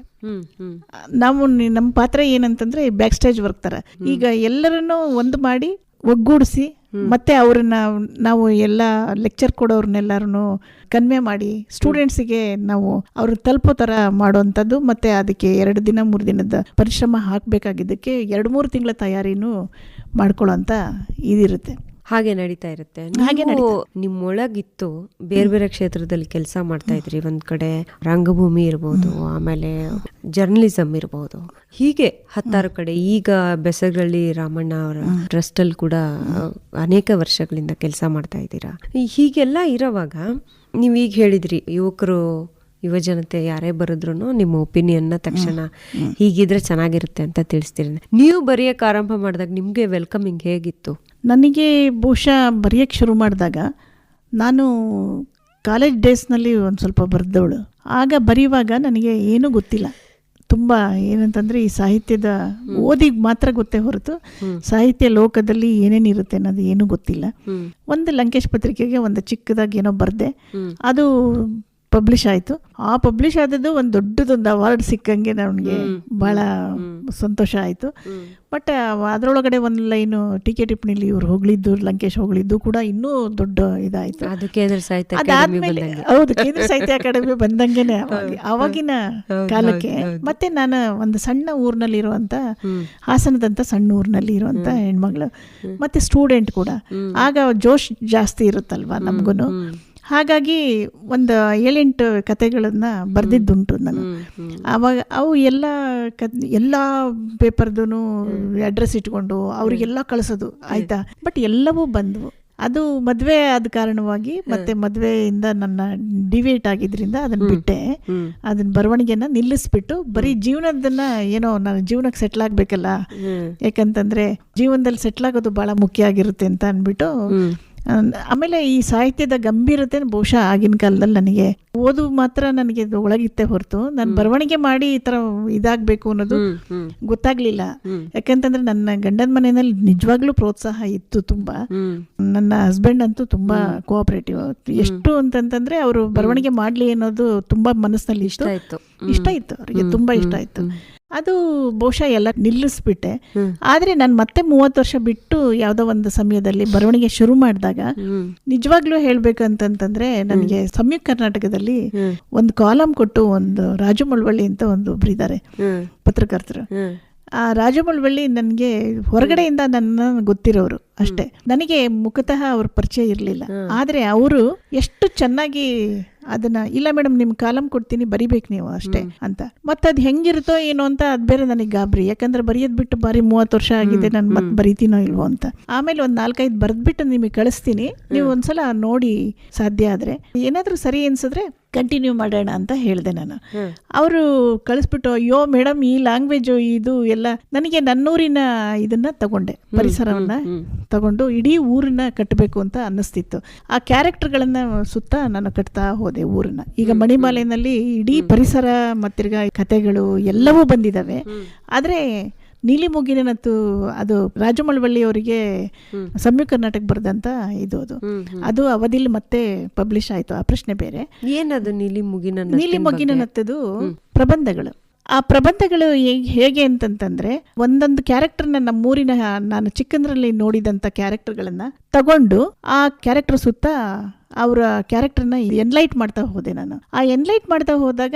ನಾವು ನಮ್ಮ ಪಾತ್ರ ಏನಂತಂದ್ರೆ ಬ್ಯಾಕ್ ಸ್ಟೇಜ್ ವರ್ಕ್ ತರ. ಈಗ ಎಲ್ಲರನ್ನೂ ಒಂದು ಮಾಡಿ ಒಗ್ಗೂಡಿಸಿ ಮತ್ತೆ ಅವ್ರನ್ನ ನಾವು ಎಲ್ಲ ಲೆಕ್ಚರ್ ಕೊಡೋರ್ನೆಲ್ಲರೂ ಕನ್ವೆ ಮಾಡಿ ಸ್ಟೂಡೆಂಟ್ಸಿಗೆ ನಾವು ಅವ್ರ ತಲುಪೋ ಥರ ಮಾಡುವಂಥದ್ದು ಮತ್ತೆ ಅದಕ್ಕೆ ಎರಡು ದಿನ ಮೂರು ದಿನದ ಪರಿಶ್ರಮ ಹಾಕಬೇಕಾಗಿದ್ದಕ್ಕೆ ಎರಡು ಮೂರು ತಿಂಗಳ ತಯಾರಿನೂ ಅಂತ ಇದಿರುತ್ತೆ.
ಹಾಗೆ ನಡೀತಾ ಇರುತ್ತೆ.
ಹಾಗೆ
ನಿಮ್ಮೊಳಗಿತ್ತು ಬೇರೆ ಬೇರೆ ಕ್ಷೇತ್ರದಲ್ಲಿ ಕೆಲಸ ಮಾಡ್ತಾ ಇದ್ರಿ. ಒಂದ್ ಕಡೆ ರಂಗಭೂಮಿ ಇರ್ಬೋದು ಆಮೇಲೆ ಜರ್ನಲಿಸಮ್ ಇರ್ಬೋದು. ಹೀಗೆ ಹತ್ತಾರು ಕಡೆ ಈಗ ಬೆಸಗಳ್ಳಿ ರಾಮಣ್ಣ ಅವರ ಟ್ರಸ್ಟ್ ಅಲ್ಲಿ ಕೂಡ ಅನೇಕ ವರ್ಷಗಳಿಂದ ಕೆಲಸ ಮಾಡ್ತಾ ಇದ್ದೀರಾ. ಹೀಗೆಲ್ಲ ಇರೋವಾಗ ನೀವು ಈಗ ಹೇಳಿದ್ರಿ ಯುವಕರು ಯುವಜನತೆ ಯಾರೇ ಬರೆದ್ರು ನಿಮ್ಮ ಒಪಿನಿಯನ್ನ ತಕ್ಷಣ ಹೀಗಿದ್ರೆ ಚೆನ್ನಾಗಿರುತ್ತೆ ಅಂತ ತಿಳಿಸ್ತೀರಿ ನೀವು ಬರೆಯಕ್ಕೆ ಆರಂಭ ಮಾಡಿದಾಗ ನಿಮ್ಗೆ ವೆಲ್ಕಮಿಂಗ್ ಹೇಗಿತ್ತು?
ನನಗೆ ಬಹುಶಃ ಬರೆಯೋಕ್ಕೆ ಶುರು ಮಾಡಿದಾಗ ನಾನು ಕಾಲೇಜ್ ಡೇಸ್ನಲ್ಲಿ ಒಂದು ಸ್ವಲ್ಪ ಬರೆದವಳು. ಆಗ ಬರೆಯುವಾಗ ನನಗೆ ಏನೂ ಗೊತ್ತಿಲ್ಲ. ತುಂಬ ಏನಂತಂದರೆ ಈ ಸಾಹಿತ್ಯದ ಓದಿಗೆ ಮಾತ್ರ ಗೊತ್ತೇ ಹೊರತು ಸಾಹಿತ್ಯ ಲೋಕದಲ್ಲಿ ಏನೇನಿರುತ್ತೆ ಅನ್ನೋದು ಏನೂ ಗೊತ್ತಿಲ್ಲ. ಒಂದು ಲಂಕೇಶ್ ಪತ್ರಿಕೆಗೆ ಒಂದು ಚಿಕ್ಕದಾಗಿ ಏನೋ ಬರೆದೆ. ಅದು ಪಬ್ಲಿಷ್ ಆಯಿತು. ಆ ಪಬ್ಲಿಷ್ ಆದದ್ದು ಒಂದು ದೊಡ್ಡದೊಂದು ಅವಾರ್ಡ್ ಸಿಕ್ಕಂಗೆ ನನಗೆ ಬಹಳ ಸಂತೋಷ ಆಯಿತು. ಬಟ್ ಅದರೊಳಗಡೆ ಒಂದು ಲೈನು ಟೀಕೆ ಟಿಪ್ಪಣಿಲಿ ಇವ್ರು ಹೋಗ್ಲಿದ್ದು ಲಂಕೇಶ್ ಹೋಗ್ಲಿದ್ದು ಕೂಡ ಇನ್ನೂ ದೊಡ್ಡ ಇದಾಯ್ತು.
ಅದು ಕೇಂದ್ರ ಸಾಹಿತ್ಯ
ಅದಾದ್ಮೇಲೆ ಹೌದು ಕೇಂದ್ರ ಸಾಹಿತ್ಯ ಅಕಾಡೆಮಿ ಬಂದಂಗೆನೆ ಅವಾಗ ಅವಾಗಿನ ಕಾಲಕ್ಕೆ. ಮತ್ತೆ ನಾನು ಒಂದು ಸಣ್ಣ ಊರಿನಲ್ಲಿರುವಂತ ಹಾಸನದಂತ ಸಣ್ಣ ಊರಿನಲ್ಲಿ ಇರುವಂತ ಹೆಣ್ಮಗಳು. ಮತ್ತೆ ಸ್ಟೂಡೆಂಟ್ ಕೂಡ. ಆಗ ಜೋಶ್ ಜಾಸ್ತಿ ಇರುತ್ತಲ್ವಾ ನಮ್ಗೂನು. ಹಾಗಾಗಿ ಒಂದು ಏಳೆಂಟು ಕತೆಗಳನ್ನ ಬರೆದಿದ್ದುಂಟು ನಾನು ಆವಾಗ ಅವು ಎಲ್ಲ ಕ ಎಲ್ಲ ಪೇಪರ್ದೂ ಅಡ್ರೆಸ್ ಇಟ್ಕೊಂಡು ಅವರಿಗೆಲ್ಲ ಕಳಿಸೋದು ಆಯ್ತಾ? ಬಟ್ ಎಲ್ಲವೂ ಬಂದವು. ಅದು ಮದುವೆ ಆದ ಕಾರಣವಾಗಿ ಮತ್ತೆ ಮದುವೆಯಿಂದ ನನ್ನ ಡಿವೇಟ್ ಆಗಿದ್ರಿಂದ ಅದನ್ನ ಬಿಟ್ಟೆ. ಅದನ್ನ ಬರವಣಿಗೆನ ನಿಲ್ಲಿಸ್ಬಿಟ್ಟು ಬರೀ ಜೀವನದನ್ನ ಏನೋ ನಾನು ಜೀವನಕ್ಕೆ ಸೆಟ್ಲ್ ಆಗ್ಬೇಕಲ್ಲ. ಯಾಕಂತಂದ್ರೆ ಜೀವನದಲ್ಲಿ ಸೆಟ್ಲ್ ಆಗೋದು ಬಹಳ ಮುಖ್ಯ ಆಗಿರುತ್ತೆ ಅಂತ ಅಂದ್ಬಿಟ್ಟು ಅಹ್, ಆಮೇಲೆ ಈ ಸಾಹಿತ್ಯದ ಗಂಭೀರತೆ ಬಹುಶಃ ಆಗಿನ ಕಾಲದಲ್ಲಿ ನನಗೆ ಓದು ಮಾತ್ರ ನನಗೆ ಒಳಗಿತ್ತೆ ಹೊರತು. ನಾನು ಬರವಣಿಗೆ ಮಾಡಿ ಈ ತರ ಇದಾಗಬೇಕು ಅನ್ನೋದು ಗೊತ್ತಾಗ್ಲಿಲ್ಲ. ಯಾಕಂತಂದ್ರೆ ನನ್ನ ಗಂಡನ ಮನೆಯಲ್ಲಿ ನಿಜವಾಗ್ಲೂ ಪ್ರೋತ್ಸಾಹ ಇತ್ತು ತುಂಬಾ. ನನ್ನ ಹಸ್ಬೆಂಡ್ ಅಂತೂ ತುಂಬಾ ಕೋಆಪರೇಟಿವ್ ಎಷ್ಟು ಅಂತಂತಂದ್ರೆ ಅವರು ಬರವಣಿಗೆ ಮಾಡ್ಲಿ ಅನ್ನೋದು ತುಂಬಾ ಮನಸ್ಸಿನಲ್ಲಿ ಇಷ್ಟ
ಇತ್ತು.
ಇಷ್ಟ ಇತ್ತು ಅವರಿಗೆ ತುಂಬಾ ಇಷ್ಟ ಆಯ್ತು ಅದು ಬಹುಶಃ ಎಲ್ಲ ನಿಲ್ಲಿಸ್ಬಿಟ್ಟೆ. ಆದ್ರೆ ನಾನು ಮತ್ತೆ ಮೂವತ್ತು ವರ್ಷ ಬಿಟ್ಟು ಯಾವುದೋ ಒಂದು ಸಮಯದಲ್ಲಿ ಬರವಣಿಗೆ ಶುರು ಮಾಡಿದಾಗ ನಿಜವಾಗ್ಲೂ ಹೇಳ್ಬೇಕಂತಂದ್ರೆ ನನಗೆ ಸಂಯುಕ್ತ ಕರ್ನಾಟಕದಲ್ಲಿ ಒಂದು ಕಾಲಂ ಕೊಟ್ಟು ಒಂದು ರಾಜು ಮಳವಳ್ಳಿ ಅಂತ ಒಂದು ಒಬ್ರು ಇದ್ದಾರೆ ಪತ್ರಕರ್ತರು. ಆ ರಾಜಮಳವಳ್ಳಿ ನನಗೆ ಹೊರಗಡೆಯಿಂದ ನನ್ನ ಗೊತ್ತಿರೋರು. ಅಷ್ಟೇ. ನನಗೆ ಮುಖತಃ ಅವ್ರ ಪರಿಚಯ ಇರಲಿಲ್ಲ. ಆದ್ರೆ ಅವರು ಎಷ್ಟು ಚೆನ್ನಾಗಿ ಅದನ್ನ ಇಲ್ಲ ಮೇಡಮ್ ನಿಮ್ ಕಾಲಂ ಕೊಡ್ತೀನಿ ಬರಿಬೇಕು ನೀವು ಅಷ್ಟೇ ಅಂತ. ಮತ್ತೆ ಅದ್ ಹೆಂಗಿರುತ್ತೋ ಏನೋ ಅಂತ ಅದ್ ಬೇರೆ ನನಗೆ ಗಾಬರಿ. ಯಾಕಂದ್ರೆ ಬರೆಯೋದ್ ಬಿಟ್ಟು ಬಾರಿ ಮೂವತ್ತು ವರ್ಷ ಆಗಿದೆ ನಾನು ಮತ್ತೆ ಬರಿತೀನೋ ಇಲ್ವೋ ಅಂತ. ಆಮೇಲೆ ಒಂದ್ ನಾಲ್ಕೈದು ಬರೆದ್ಬಿಟ್ಟು ನಿಮಗೆ ಕಳಿಸ್ತೀನಿ. ನೀವು ಒಂದ್ಸಲ ನೋಡಿ ಸಾಧ್ಯ ಆದ್ರೆ. ಏನಾದ್ರೂ ಸರಿ ಅನ್ಸಿದ್ರೆ ಕಂಟಿನ್ಯೂ ಮಾಡೋಣ ಅಂತ ಹೇಳಿದೆ ನಾನು. ಅವರು ಕಳಿಸ್ಬಿಟ್ಟು ಅಯ್ಯೋ ಮೇಡಮ್ ಈ ಲ್ಯಾಂಗ್ವೇಜ್ ಇದು ಎಲ್ಲ ನನಗೆ ನನ್ನೂರಿನ ಇದನ್ನ ತಗೊಂಡೆ ಪರಿಸರವನ್ನ. ತಗೊಂಡು ಇಡೀ ಊರನ್ನ ಕಟ್ಟಬೇಕು ಅಂತ ಅನ್ನಿಸ್ತಿತ್ತು. ಆ ಕ್ಯಾರೆಕ್ಟರ್ಗಳನ್ನ ಸುತ್ತ ನಾನು ಕಟ್ತಾ ಹೋದೆ ಊರನ್ನ. ಈಗ ಮಣಿಮಾಲೆನಲ್ಲಿ ಇಡೀ ಪರಿಸರ ಮತ್ತಿರ್ಗ ಕತೆಗಳು ಎಲ್ಲವೂ ಬಂದಿದ್ದಾವೆ ಆದ್ರೆ ನೀಲಿ ಮುಗಿನತ್ತು ಅದು ರಾಜಮಳವಳ್ಳಿ ಅವರಿಗೆ ಸಂಯುಕ್ತ ಕರ್ನಾಟಕ ಬರೆದಂತ ಇದು ಅದು. ಅದು ಅವಧಿಲಿ ಮತ್ತೆ ಪಬ್ಲಿಷ್ ಆಯ್ತು. ಆ ಪ್ರಶ್ನೆ ಬೇರೆ.
ಏನದು ನೀಲಿ ಮುಗಿನ
ನೀಲಿ ಮುಗಿನ ಪ್ರಬಂಧಗಳು. ಆ ಪ್ರಬಂಧಗಳು ಹೇಗೆ ಅಂತಂತಂದ್ರೆ ಒಂದೊಂದು ಕ್ಯಾರೆಕ್ಟರ್ನ ನಮ್ಮೂರಿನ ನಾನು ಚಿಕ್ಕಂದ್ರಲ್ಲಿ ನೋಡಿದಂತ ಕ್ಯಾರೆಕ್ಟರ್ಗಳನ್ನ ತಗೊಂಡು ಆ ಕ್ಯಾರೆಕ್ಟರ್ ಸುತ್ತ ಅವರ ಕ್ಯಾರೆಕ್ಟರ್ನ ಎನ್ಲೈಟ್ ಮಾಡ್ತಾ ಹೋದೆ ನಾನು. ಆ ಎನ್ಲೈಟ್ ಮಾಡ್ತಾ ಹೋದಾಗ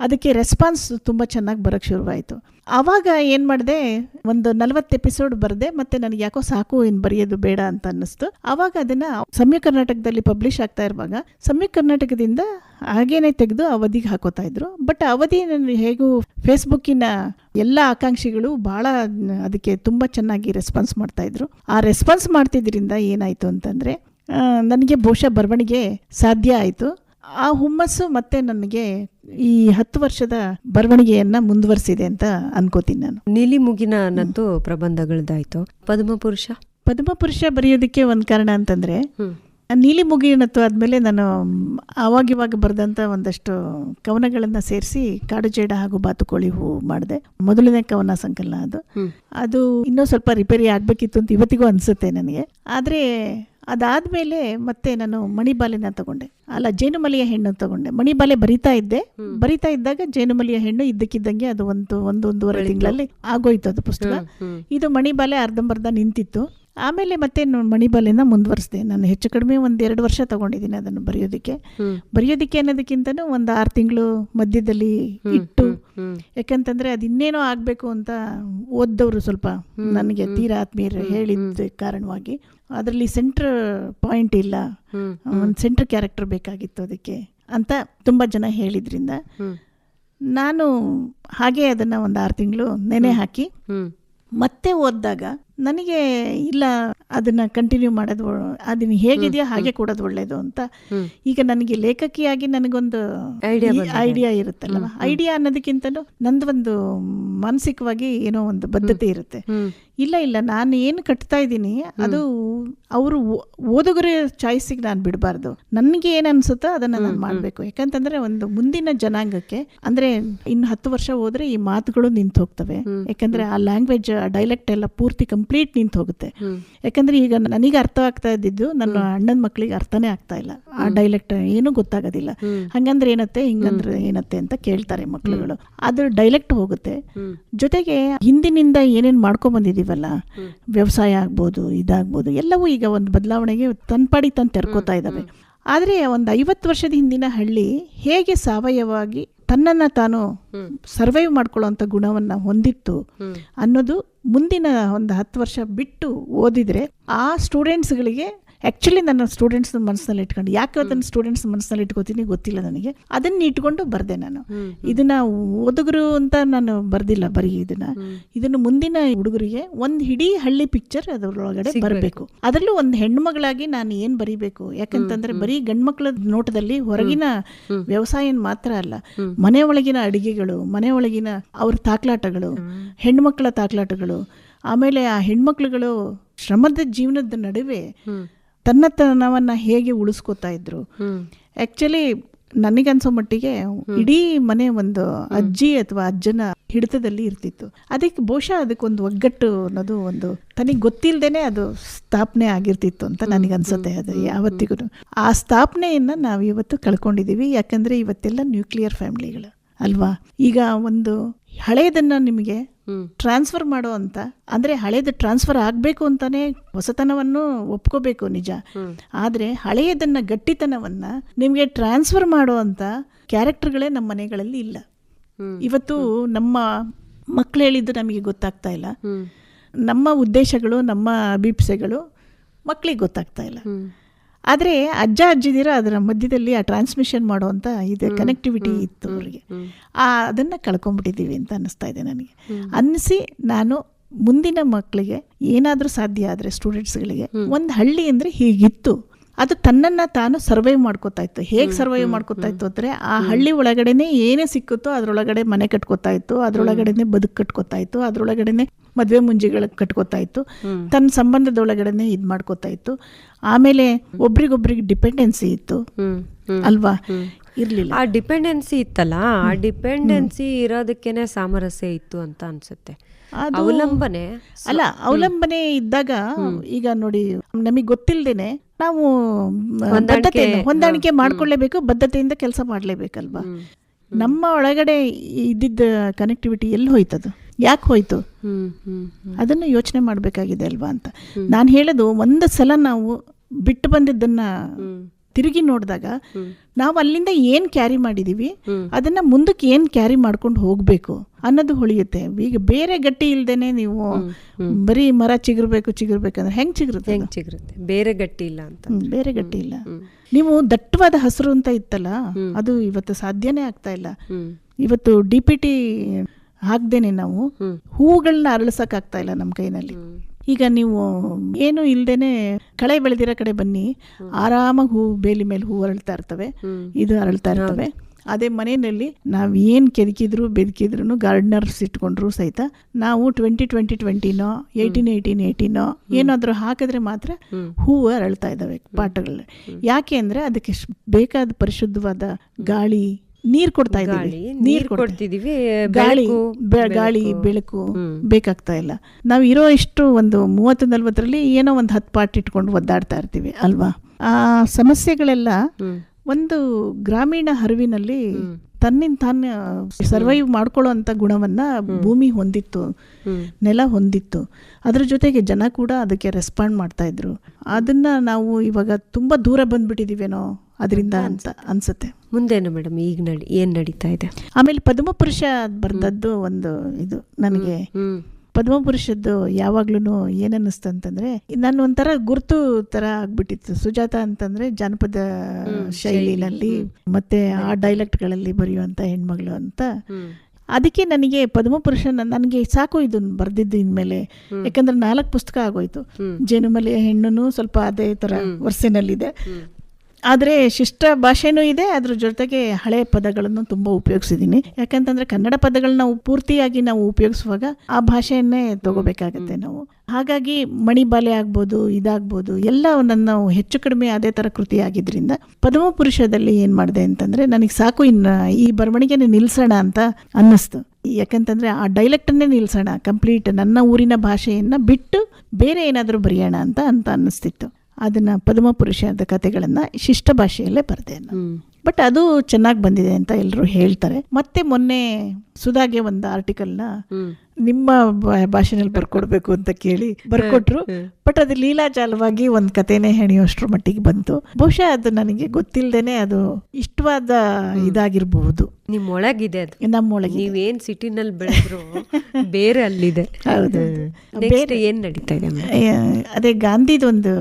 ಅದಕ್ಕೆ ರೆಸ್ಪಾನ್ಸ್ ತುಂಬ ಚೆನ್ನಾಗಿ ಬರೋಕ್ಕೆ ಶುರುವಾಯಿತು. ಆವಾಗ ಏನು ಮಾಡಿದೆ, ಒಂದು ನಲವತ್ತು ಎಪಿಸೋಡ್ ಬರೆದೆ, ಮತ್ತೆ ನನಗೆ ಯಾಕೋ ಸಾಕು ಏನು ಬರೆಯೋದು ಬೇಡ ಅಂತ ಅನ್ನಿಸ್ತು. ಆವಾಗ ಅದನ್ನು ಸಮ್ಯ ಕರ್ನಾಟಕದಲ್ಲಿ ಪಬ್ಲಿಷ್ ಆಗ್ತಾ ಇರುವಾಗ, ಸಮ್ಯ ಕರ್ನಾಟಕದಿಂದ ಹಾಗೇನೆ ತೆಗೆದು ಅವಧಿಗೆ ಹಾಕೋತಾ ಇದ್ರು. ಬಟ್ ಅವಧಿ ನಾನು ಹೇಗೂ ಫೇಸ್ಬುಕ್ಕಿನ ಎಲ್ಲ ಆಕಾಂಕ್ಷಿಗಳು ಬಹಳ ಅದಕ್ಕೆ ತುಂಬ ಚೆನ್ನಾಗಿ ರೆಸ್ಪಾನ್ಸ್ ಮಾಡ್ತಾ ಇದ್ರು. ಆ ರೆಸ್ಪಾನ್ಸ್ ಮಾಡ್ತಿದ್ರಿಂದ ಏನಾಯ್ತು ಅಂತಂದ್ರೆ ನನಗೆ ಬಹುಶಃ ಬರವಣಿಗೆ ಸಾಧ್ಯ ಆಯಿತು. ಆ ಹುಮ್ಮಸ್ಸು ಮತ್ತೆ ನನಗೆ ಈ ಹತ್ತು ವರ್ಷದ ಬರವಣಿಗೆಯನ್ನ ಮುಂದುವರಿಸಿದೆ ಅಂತ ಅನ್ಕೋತೀನಿ ನಾನು.
ನೀಲಿ ಮುಗಿನ ನಂತು ಪ್ರಬಂಧಗಳದಾಯ್ತು. ಪದ್ಮಪುರುಷ
ಪದ್ಮಪುರುಷ ಬರೆಯೋದಕ್ಕೆ ಒಂದು ಕಾರಣ ಅಂತಂದ್ರೆ ನೀಲಿ ಮುಗಿನತ್ತು ಆದಮೇಲೆ ನಾನು ಆವಾಗಿವಾಗ ಬರೆದಂಥ ಒಂದಷ್ಟು ಕವನಗಳನ್ನು ಸೇರಿಸಿ ಕಾಡುಜೇಡ ಹಾಗೂ ಬಾತುಕೋಳಿ ಹೂ ಮಾಡಿದೆ. ಮೊದಲನೇ ಕವನ ಸಂಕಲನ ಅದು. ಅದು ಇನ್ನೂ ಸ್ವಲ್ಪ ರಿಪೇರಿ ಆಗಬೇಕಿತ್ತು ಅಂತ ಇವತ್ತಿಗೂ ಅನಿಸುತ್ತೆ ನನಗೆ. ಆದರೆ ಅದಾದಮೇಲೆ ಮತ್ತೆ ನಾನು ಮಣಿಬಾಲೆನ ತಗೊಂಡೆ. ಅಲ್ಲ ಜೇನುಮಲಿಯ ಹೆಣ್ಣು ತಗೊಂಡೆ. ಮಣಿಬಾಲೆ ಬರಿತಾ ಇದ್ದೆ. ಬರಿತಾ ಇದ್ದಾಗ ಜೇನುಮಲಿಯ ಹೆಣ್ಣು ಇದ್ದಕ್ಕಿದ್ದಂಗೆ ಅದು ಒಂದು ಒಂದು ಒಂದೂವರೆ ತಿಂಗಳಲ್ಲಿ ಆಗೋಯ್ತು ಅದು ಪುಸ್ತಕ. ಇದು ಮಣಿಬಾಲೆ ಅರ್ಧಂಬರ್ಧ ನಿಂತಿತ್ತು. ಆಮೇಲೆ ಮತ್ತೆ ಮಣಿಬಲಿಂದ ಮುಂದುವರಿಸಿದೆ. ನಾನು ಹೆಚ್ಚು ಕಡಿಮೆ ಒಂದು ಎರಡು ವರ್ಷ ತಗೊಂಡಿದ್ದೀನಿ ಅದನ್ನು ಬರೆಯೋದಕ್ಕೆ. ಬರೆಯೋದಕ್ಕೆ ಅನ್ನೋದಕ್ಕಿಂತನೂ ಒಂದು ಆರು ತಿಂಗಳು ಮಧ್ಯದಲ್ಲಿ ಇಟ್ಟು ಯಾಕಂತಂದರೆ ಅದು ಇನ್ನೇನೋ ಆಗಬೇಕು ಅಂತ ಓದ್ದವರು ಸ್ವಲ್ಪ ನನಗೆ ತೀರಾ ಆತ್ಮೀಯರು ಹೇಳಿದ ಕಾರಣವಾಗಿ. ಅದರಲ್ಲಿ ಸೆಂಟ್ರ್ ಪಾಯಿಂಟ್ ಇಲ್ಲ. ಒಂದು ಸೆಂಟ್ರ್ ಕ್ಯಾರೆಕ್ಟರ್ ಬೇಕಾಗಿತ್ತು ಅದಕ್ಕೆ ಅಂತ ತುಂಬ ಜನ ಹೇಳಿದ್ರಿಂದ ನಾನು ಹಾಗೆ ಅದನ್ನು ಒಂದು ಆರು ತಿಂಗಳು ನೆನೆ ಹಾಕಿ ಮತ್ತೆ ಓದಿದಾಗ ನನಗೆ ಇಲ್ಲ ಅದನ್ನ ಕಂಟಿನ್ಯೂ ಮಾಡೋದು ಅದನ್ನು ಹೇಗಿದೆಯೋ ಹಾಗೆ ಕೊಡೋದು ಒಳ್ಳೇದು ಅಂತ. ಈಗ ನನಗೆ ಲೇಖಕಿಯಾಗಿ ನನಗೊಂದು ಐಡಿಯಾ ಇರುತ್ತಲ್ಲ ಐಡಿಯಾ ಅನ್ನೋದಕ್ಕಿಂತಲೂ ನಂದೊಂದು ಮಾನಸಿಕವಾಗಿ ಏನೋ ಒಂದು ಬದ್ಧತೆ ಇರುತ್ತೆ. ಇಲ್ಲ ಇಲ್ಲ ನಾನು ಏನು ಕಟ್ತಾ ಇದ್ದೀನಿ ಅದು ಅವರು ಓದುಗರ ಚಾಯ್ಸಿಗೆ ನಾನು ಬಿಡಬಾರ್ದು. ನನಗೆ ಏನು ಅನ್ಸುತ್ತೋ ಅದನ್ನು ನಾನು ಮಾಡಬೇಕು. ಯಾಕಂತಂದ್ರೆ ಒಂದು ಮುಂದಿನ ಜನಾಂಗಕ್ಕೆ ಅಂದ್ರೆ ಇನ್ನು ಹತ್ತು ವರ್ಷ ಹೋದರೆ ಈ ಮಾತುಗಳು ನಿಂತು ಹೋಗ್ತವೆ ಯಾಕಂದ್ರೆ ಆ ಲ್ಯಾಂಗ್ವೇಜ್ ಆ ಡೈಲೆಕ್ಟ್ ಎಲ್ಲ ಪೂರ್ತಿ ಕಂಪ್ಲೀಟ್ ನಿಂತು ಹೋಗುತ್ತೆ. ಯಾಕಂದ್ರೆ ಈಗ ನನಗೆ ಅರ್ಥ ಆಗ್ತಾ ಇದ್ದಿದ್ದು ನನ್ನ ಅಣ್ಣನ ಮಕ್ಕಳಿಗೆ ಅರ್ಥನೇ ಆಗ್ತಾ ಇಲ್ಲ. ಆ ಡೈಲೆಕ್ಟ್ ಏನು ಗೊತ್ತಾಗೋದಿಲ್ಲ. ಹಂಗಂದ್ರೆ ಏನತ್ತೆ ಹಿಂಗಂದ್ರೆ ಏನತ್ತೆ ಅಂತ ಕೇಳ್ತಾರೆ ಮಕ್ಕಳುಗಳು ಅದು ಡೈಲೆಕ್ಟ್ ಹೋಗುತ್ತೆ. ಜೊತೆಗೆ ಹಿಂದಿನಿಂದ ಏನೇನು ಮಾಡ್ಕೊಂಡ್ ಬಂದಿದೀವಲ್ಲ ವ್ಯವಸಾಯ ಆಗ್ಬೋದು ಇದಾಗ್ಬೋದು ಎಲ್ಲವೂ ಈಗ ಒಂದು ಬದಲಾವಣೆಗೆ ತನ್ಪಾಡಿ ತಂದು ತೆರ್ಕೋತಾ ಇದ್ದಾವೆ ಆದರೆ ಒಂದು ಐವತ್ತು ವರ್ಷದ ಹಿಂದಿನ ಹಳ್ಳಿ ಹೇಗೆ ಸಾವಯವಾಗಿ ತನ್ನನ್ನು ತಾನು ಸರ್ವೈವ್ ಮಾಡ್ಕೊಳ್ಳೋಂಥ ಗುಣವನ್ನು ಹೊಂದಿತ್ತು ಅನ್ನೋದು ಮುಂದಿನ ಒಂದು ಹತ್ತು ವರ್ಷ ಬಿಟ್ಟು ಓದಿದ್ರೆ ಆ ಸ್ಟೂಡೆಂಟ್ಸ್ಗಳಿಗೆ ಆ್ಯಕ್ಚುಲಿ ನನ್ನ ಸ್ಟೂಡೆಂಟ್ಸ್ ಮನಸ್ಸಿನಲ್ಲಿ ಇಟ್ಕೊಂಡು ಯಾಕೆ ಅದನ್ನು ಸ್ಟೂಡೆಂಟ್ಸ್ ಮನಸ್ಸಿನಲ್ಲಿ ಇಟ್ಕೋತೀನಿ ಗೊತ್ತಿಲ್ಲ ನನಗೆ. ಅದನ್ನ ಇಟ್ಕೊಂಡು ಬರ್ದೆ ನಾನು. ಇದನ್ನ ಓದುಗರು ಅಂತ ನಾನು ಬರ್ದಿಲ್ಲ ಬರೀ ಇದನ್ನ. ಇದನ್ನು ಮುಂದಿನ ಹುಡುಗರಿಗೆ ಒಂದು ಇಡೀ ಹಳ್ಳಿ ಪಿಕ್ಚರ್ ಅದರೊಳಗಡೆ ಬರಬೇಕು. ಅದರಲ್ಲೂ ಒಂದು ಹೆಣ್ಮಗಳಾಗಿ ನಾನು ಏನು ಬರಿಬೇಕು? ಯಾಕಂತಂದ್ರೆ ಬರೀ ಗಂಡ್ಮಕ್ಳ ನೋಟದಲ್ಲಿ ಹೊರಗಿನ ವ್ಯವಸಾಯ ಮಾತ್ರ ಅಲ್ಲ. ಮನೆ ಒಳಗಿನ ಅಡಿಗೆಗಳು ಮನೆ ಒಳಗಿನ ಅವ್ರ ತಾಕ್ಲಾಟಗಳು ಹೆಣ್ಮಕ್ಳ ತಾಕ್ಲಾಟಗಳು ಆಮೇಲೆ ಆ ಹೆಣ್ಮಕ್ಳುಗಳು ಶ್ರಮದ ಜೀವನದ ನಡುವೆ ತನ್ನತನವನ್ನ ಹೇಗೆ ಉಳಿಸ್ಕೋತಾ ಇದ್ರು.
ಆ್ಯಕ್ಚುಲಿ
ಆಕ್ಚುಲಿ ನನಗನ್ಸೋ ಮಟ್ಟಿಗೆ ಇಡೀ ಮನೆ ಒಂದು ಅಜ್ಜಿ ಅಥವಾ ಅಜ್ಜನ ಹಿಡಿತದಲ್ಲಿ ಇರ್ತಿತ್ತು. ಅದಕ್ಕೆ ಬಹುಶಃ ಅದಕ್ಕೊಂದು ಒಗ್ಗಟ್ಟು ಅನ್ನೋದು ಒಂದು ತನಗೆ ಗೊತ್ತಿಲ್ಲದೇನೆ ಅದು ಸ್ಥಾಪನೆ ಆಗಿರ್ತಿತ್ತು ಅಂತ ನನಗನ್ಸುತ್ತೆ ಅದು ಯಾವತ್ತಿಗೂ. ಆ ಸ್ಥಾಪನೆಯನ್ನ ನಾವು ಇವತ್ತು ಕಳ್ಕೊಂಡಿದ್ದೀವಿ ಯಾಕಂದ್ರೆ ಇವತ್ತೆಲ್ಲ ನ್ಯೂಕ್ಲಿಯರ್ ಫ್ಯಾಮಿಲಿಗಳು ಅಲ್ವಾ? ಈಗ ಒಂದು ಹಳೆಯದನ್ನ ನಿಮಗೆ ಟ್ರಾನ್ಸ್ಫರ್ ಮಾಡೋ ಅಂತ ಅಂದರೆ ಹಳೆಯದು ಟ್ರಾನ್ಸ್ಫರ್ ಆಗಬೇಕು ಅಂತಾನೆ ಹೊಸತನವನ್ನು ಒಪ್ಕೋಬೇಕು ನಿಜ. ಆದರೆ ಹಳೆಯದನ್ನ ಗಟ್ಟಿತನವನ್ನ ನಿಮಗೆ ಟ್ರಾನ್ಸ್ಫರ್ ಮಾಡೋ ಅಂತ ಕ್ಯಾರೆಕ್ಟರ್ಗಳೇ ನಮ್ಮ ಮನೆಗಳಲ್ಲಿ ಇಲ್ಲ. ಇವತ್ತು ನಮ್ಮ ಮಕ್ಕಳು ಹೇಳಿದ್ದು ನಮಗೆ ಗೊತ್ತಾಗ್ತಾ ಇಲ್ಲ. ನಮ್ಮ ಉದ್ದೇಶಗಳು ನಮ್ಮ ಅಭಿಪ್ಸೆಗಳು ಮಕ್ಕಳಿಗೆ ಗೊತ್ತಾಗ್ತಾ ಇಲ್ಲ. ಆದರೆ ಅಜ್ಜ ಅಜ್ಜಿದಿರೋ ಅದರ ಮಧ್ಯದಲ್ಲಿ ಆ ಟ್ರಾನ್ಸ್ಮಿಷನ್ ಮಾಡುವಂಥ ಇದು ಕನೆಕ್ಟಿವಿಟಿ ಇತ್ತು ಅವರಿಗೆ. ಆ ಅದನ್ನು ಕಳ್ಕೊಂಡ್ಬಿಟ್ಟಿದ್ದೀವಿ ಅಂತ ಅನ್ನಿಸ್ತಾ ಇದೆ ನನಗೆ. ಅನ್ನಿಸಿ ನಾನು ಮುಂದಿನ ಮಕ್ಕಳಿಗೆ ಏನಾದರೂ ಸಾಧ್ಯ ಆದರೆ ಸ್ಟೂಡೆಂಟ್ಸ್ಗಳಿಗೆ ಒಂದು ಹಳ್ಳಿ ಅಂದರೆ ಹೀಗಿತ್ತು. ಅದು ತನ್ನನ್ನು ತಾನು ಸರ್ವೈವ್ ಮಾಡ್ಕೋತಾ ಇತ್ತು. ಹೇಗೆ ಸರ್ವೈವ್ ಮಾಡ್ಕೋತಾ ಇತ್ತು ಅಂದರೆ ಆ ಹಳ್ಳಿ ಒಳಗಡೆನೆ ಏನೇ ಸಿಕ್ಕುತ್ತೋ ಅದರೊಳಗಡೆ ಮನೆ ಕಟ್ಕೋತಾ ಇತ್ತು ಅದರೊಳಗಡೆನೆ ಬದುಕು ಕಟ್ಕೋತಾ ಇತ್ತು ಅದರೊಳಗಡೆನೆ ಮದುವೆ ಮುಂಜಿಗಳು ಕಟ್ಕೋತಾ ಇತ್ತು. ತನ್ನ ಸಂಬಂಧದೊಳಗಡೆನೆ ಇದು ಮಾಡ್ಕೋತಾ ಇತ್ತು. ಆಮೇಲೆ ಒಬ್ರಿಗೊಬ್ರಿಗೆ ಡಿಪೆಂಡೆನ್ಸಿ ಇತ್ತು. ಅಲ್ವಾ? ಇರಲಿಲ್ಲ.
ಆ ಡಿಪೆಂಡೆನ್ಸಿ ಇತ್ತಲ್ಲ ಆ ಡಿಪೆಂಡೆನ್ಸಿ ಇರೋದಕ್ಕೇನೆ ಸಾಮರಸ್ಯ ಇತ್ತು ಅಂತ ಅನ್ಸುತ್ತೆ. ಅವಲಂಬನೆ
ಅಲ್ಲ ಅವಲಂಬನೆ ಇದ್ದಾಗ ಈಗ ನೋಡಿ ನಮಗೆ ಗೊತ್ತಿಲ್ಲದೇನೆ ನಾವು ಬದ್ಧತೆ ಹೊಂದಾಣಿಕೆ ಮಾಡ್ಕೊಳ್ಳೇಬೇಕು ಬದ್ಧತೆಯಿಂದ ಕೆಲಸ ಮಾಡಲೇಬೇಕಲ್ವಾ? ನಮ್ಮ ಒಳಗಡೆ ಇದ್ದಿದ್ದ ಕನೆಕ್ಟಿವಿಟಿ ಎಲ್ಲಿ ಹೋಯ್ತದು? ಯಾಕೆ ಹೋಯ್ತು? ಅದನ್ನು ಯೋಚನೆ ಮಾಡಬೇಕಾಗಿದೆ ಅಲ್ವಾ ಅಂತ. ನಾನು ಹೇಳೋದು ಒಂದು ಸಲ ನಾವು ಬಿಟ್ಟು ಬಂದಿದ್ದನ್ನ ತಿರುಗಿ ನೋಡಿದಾಗ ನಾವು ಅಲ್ಲಿಂದ ಏನು ಕ್ಯಾರಿ ಮಾಡಿದೀವಿ ಅದನ್ನ ಮುಂದಕ್ಕೆ ಏನು ಕ್ಯಾರಿ ಮಾಡ್ಕೊಂಡು ಹೋಗಬೇಕು ಅನ್ನೋದು ಹೊಳಿಯುತ್ತೆ. ಈಗ ಬೇರೆ ಗಟ್ಟಿ ಇಲ್ದೇನೆ ನೀವು ಬರೀ ಮರ ಚಿಗಿರ್ಬೇಕು ಚಿಗಿರ್ಬೇಕಂದ್ರೆ ಹೆಂಗ್ ಚಿಗಿರುತ್ತೆ?
ಹೆಂಗ್ ಚಿಗುರುತ್ತೆ? ಬೇರೆ ಗಟ್ಟಿ ಇಲ್ಲ ಅಂತ.
ಬೇರೆ ಗಟ್ಟಿ ಇಲ್ಲ. ನೀವು ದಟ್ಟವಾದ ಹಸಿರು ಅಂತ ಇತ್ತಲ್ಲ ಅದು ಇವತ್ತು ಸಾಧ್ಯನೇ ಆಗ್ತಾ ಇಲ್ಲ. ಇವತ್ತು ಡಿ ಪಿ ಟಿ ಹಾಕ್ದೇನೆ ನಾವು ಹೂಗಳನ್ನ ಅರಳಿಸಕ್ ಆಗ್ತಾ ಇಲ್ಲ ನಮ್ಮ ಕೈನಲ್ಲಿ. ಈಗ ನೀವು ಏನು ಇಲ್ದೇನೆ ಕಳೆ ಬೆಳೆದಿರೋ ಕಡೆ ಬನ್ನಿ. ಆರಾಮಾಗಿ ಹೂ ಬೇಲಿ ಮೇಲೆ ಹೂ ಅರಳ್ತಾ ಇರ್ತವೆ. ಇದು ಅರಳ್ತಾ ಇರ್ತವೆ. ಅದೇ ಮನೆಯಲ್ಲಿ ನಾವು ಏನು ಕೆದಕಿದ್ರು ಬೆದಕಿದ್ರು ಗಾರ್ಡ್ನರ್ಸ್ ಇಟ್ಕೊಂಡ್ರು ಸಹಿತ ನಾವು ಟ್ವೆಂಟಿ ಟ್ವೆಂಟಿ ಟ್ವೆಂಟಿನೋ ಏಯ್ಟೀನ್ ಏಯ್ಟೀನ್ ಏಯ್ಟೀನೋ ಏನಾದರೂ ಹಾಕಿದ್ರೆ ಮಾತ್ರ ಹೂವು ಅರಳ್ತಾ ಇದ್ದಾವೆ ಪಾಟಗಳಲ್ಲಿ. ಯಾಕೆ ಅಂದರೆ ಅದಕ್ಕೆ ಬೇಕಾದ ಪರಿಶುದ್ಧವಾದ ಗಾಳಿ ನೀರು ಕೊಡ್ತಾ ಇದ್ದೀವಿ.
ಗಾಳಿ,
ನೀರು
ಕೊಡ್ತಿದೀವಿ,
ಗಾಳಿ
ಬೆಳಕು,
ಗಾಳಿ.
ಬೆಳಕು
ಬೇಕಾಗ್ತಾ ಇಲ್ಲ. ನಾವು ಇರೋ ಇಷ್ಟು ಒಂದು ಮೂವತ್ತು ನಲ್ವತ್ತರಲ್ಲಿ ಏನೋ ಒಂದು ಹತ್ತು ಪಾಟ್ ಇಟ್ಕೊಂಡು ಒದ್ದಾಡ್ತಾ ಇರ್ತೀವಿ ಅಲ್ವಾ? ಆ ಸಮಸ್ಯೆಗಳೆಲ್ಲ ಒಂದು ಗ್ರಾಮೀಣ ಹರಿವಿನಲ್ಲಿ ತನ್ನಿಂದ ತಾನ ಸರ್ವೈವ್ ಮಾಡ್ಕೊಳ್ಳೋ ಅಂತ ಗುಣವನ್ನ ಭೂಮಿ ಹೊಂದಿತ್ತು ನೆಲ ಹೊಂದಿತ್ತು. ಅದ್ರ ಜೊತೆಗೆ ಜನ ಕೂಡ ಅದಕ್ಕೆ ರೆಸ್ಪಾಂಡ್ ಮಾಡ್ತಾ ಇದ್ರು. ಅದನ್ನ ನಾವು ಇವಾಗ ತುಂಬಾ ದೂರ ಬಂದ್ಬಿಟ್ಟಿದೀವೇನೋ ಅದರಿಂದ ಅಂತ ಅನ್ಸುತ್ತೆ.
ಮುಂದೇನು ಮೇಡಮ್ ಈಗ ನಡಿ ಏನ್ ನಡೀತಾ ಇದೆ?
ಆಮೇಲೆ ಪದ್ಮಪುರುಷ ಬರ್ದದ್ದು ಒಂದು ಇದು ನನಗೆ ಪದ್ಮಪುರುಷದ್ದು ಯಾವಾಗ್ಲೂ ಏನನ್ನಿಸ್ತು ಅಂತಂದ್ರೆ ನಾನು ಒಂಥರ ಗುರ್ತು ತರ ಆಗ್ಬಿಟ್ಟಿತ್ತು. ಸುಜಾತ ಅಂತಂದ್ರೆ ಜಾನಪದ ಶೈಲಿನಲ್ಲಿ ಮತ್ತೆ ಆ ಡೈಲೆಕ್ಟ್ಗಳಲ್ಲಿ ಬರೆಯುವಂತ ಹೆಣ್ಮಗಳು ಅಂತ. ಅದಕ್ಕೆ ನನಗೆ ಪದ್ಮಪುರುಷನ ನನಗೆ ಸಾಕು ಇದನ್ನ ಬರ್ದಿದ್ದು ಇನ್ಮೇಲೆ. ಯಾಕಂದ್ರೆ ನಾಲ್ಕು ಪುಸ್ತಕ ಆಗೋಯ್ತು. ಜೇನುಮಲೆಯ ಹೆಣ್ಣು ಸ್ವಲ್ಪ ಅದೇ ತರ ವರ್ಷನಲ್ಲಿದೆ. ಆದರೆ ಶಿಷ್ಟ ಭಾಷೆನೂ ಇದೆ ಅದ್ರ ಜೊತೆಗೆ ಹಳೆ ಪದಗಳನ್ನು ತುಂಬ ಉಪಯೋಗಿಸಿದ್ದೀನಿ. ಯಾಕಂತಂದ್ರೆ ಕನ್ನಡ ಪದಗಳನ್ನ ನಾವು ಪೂರ್ತಿಯಾಗಿ ನಾವು ಉಪಯೋಗಿಸುವಾಗ ಆ ಭಾಷೆಯನ್ನೇ ತಗೋಬೇಕಾಗತ್ತೆ ನಾವು. ಹಾಗಾಗಿ ಮಣಿಬಾಲೆ ಆಗ್ಬೋದು ಇದಾಗ್ಬೋದು ಎಲ್ಲ ನನ್ನ ಹೆಚ್ಚು ಕಡಿಮೆ ಅದೇ ಥರ ಕೃತಿ ಆಗಿದ್ರಿಂದ ಪದ್ಮ ಪುರುಷದಲ್ಲಿ ಏನು ಮಾಡಿದೆ ಅಂತಂದ್ರೆ ನನಗೆ ಸಾಕು ಇನ್ನು ಈ ಬರವಣಿಗೆನೆ ನಿಲ್ಸೋಣ ಅಂತ ಅನ್ನಿಸ್ತು. ಯಾಕಂತಂದ್ರೆ ಆ ಡೈಲೆಕ್ಟನ್ನೇ ನಿಲ್ಸೋಣ ಕಂಪ್ಲೀಟ್ ನನ್ನ ಊರಿನ ಭಾಷೆಯನ್ನ ಬಿಟ್ಟು ಬೇರೆ ಏನಾದರೂ ಬರೆಯೋಣ ಅಂತ ಅಂತ ಅನ್ನಿಸ್ತಿತ್ತು. ಅದನ್ನ ಪದ್ಮ ಅಂತ ಕಥೆಗಳನ್ನ ಶಿಷ್ಟ ಭಾಷೆಯಲ್ಲೇ ಬರೆದೆ ಬಟ್ ಅದು ಚೆನ್ನಾಗಿ ಬಂದಿದೆ ಅಂತ ಎಲ್ಲರೂ ಹೇಳ್ತಾರೆ. ಮತ್ತೆ ಮೊನ್ನೆ ಸುಧಾಗೆ ಒಂದು ಆರ್ಟಿಕಲ್ನ ನಿಮ್ಮ ಭಾಷೆನಲ್ಲಿ ಬರ್ಕೊಡ್ಬೇಕು ಅಂತ ಕೇಳಿ ಬರ್ಕೊಟ್ರು. ಬಟ್ ಅದು ಲೀಲಾಜಾಲವಾಗಿ ಒಂದು ಕಥೆನೇ ಹೆಣೆಯುವಷ್ಟ್ರ ಮಟ್ಟಿಗೆ ಬಂತು. ಬಹುಶಃ ಅದು ನನಗೆ ಗೊತ್ತಿಲ್ಲದೇನೆ ಅದು ಇಷ್ಟವಾದ ಇದಾಗಿರಬಹುದು.
ನಿಮ್ ಒಳಗಿದೆ ಅದು.
ನಮ್ಮೊಳಗೆ
ನೀವೇನ್ ಸಿಟಿನಲ್ಲಿ ಬೆಳೆದ್ರು ಬೇರೆ ಅಲ್ಲಿದೆ.
ಹೌದು.
ಬೇರೆ ಏನ್ ನಡೀತಾ ಇದೆ
ಅದೇ ಗಾಂಧಿದೊಂದು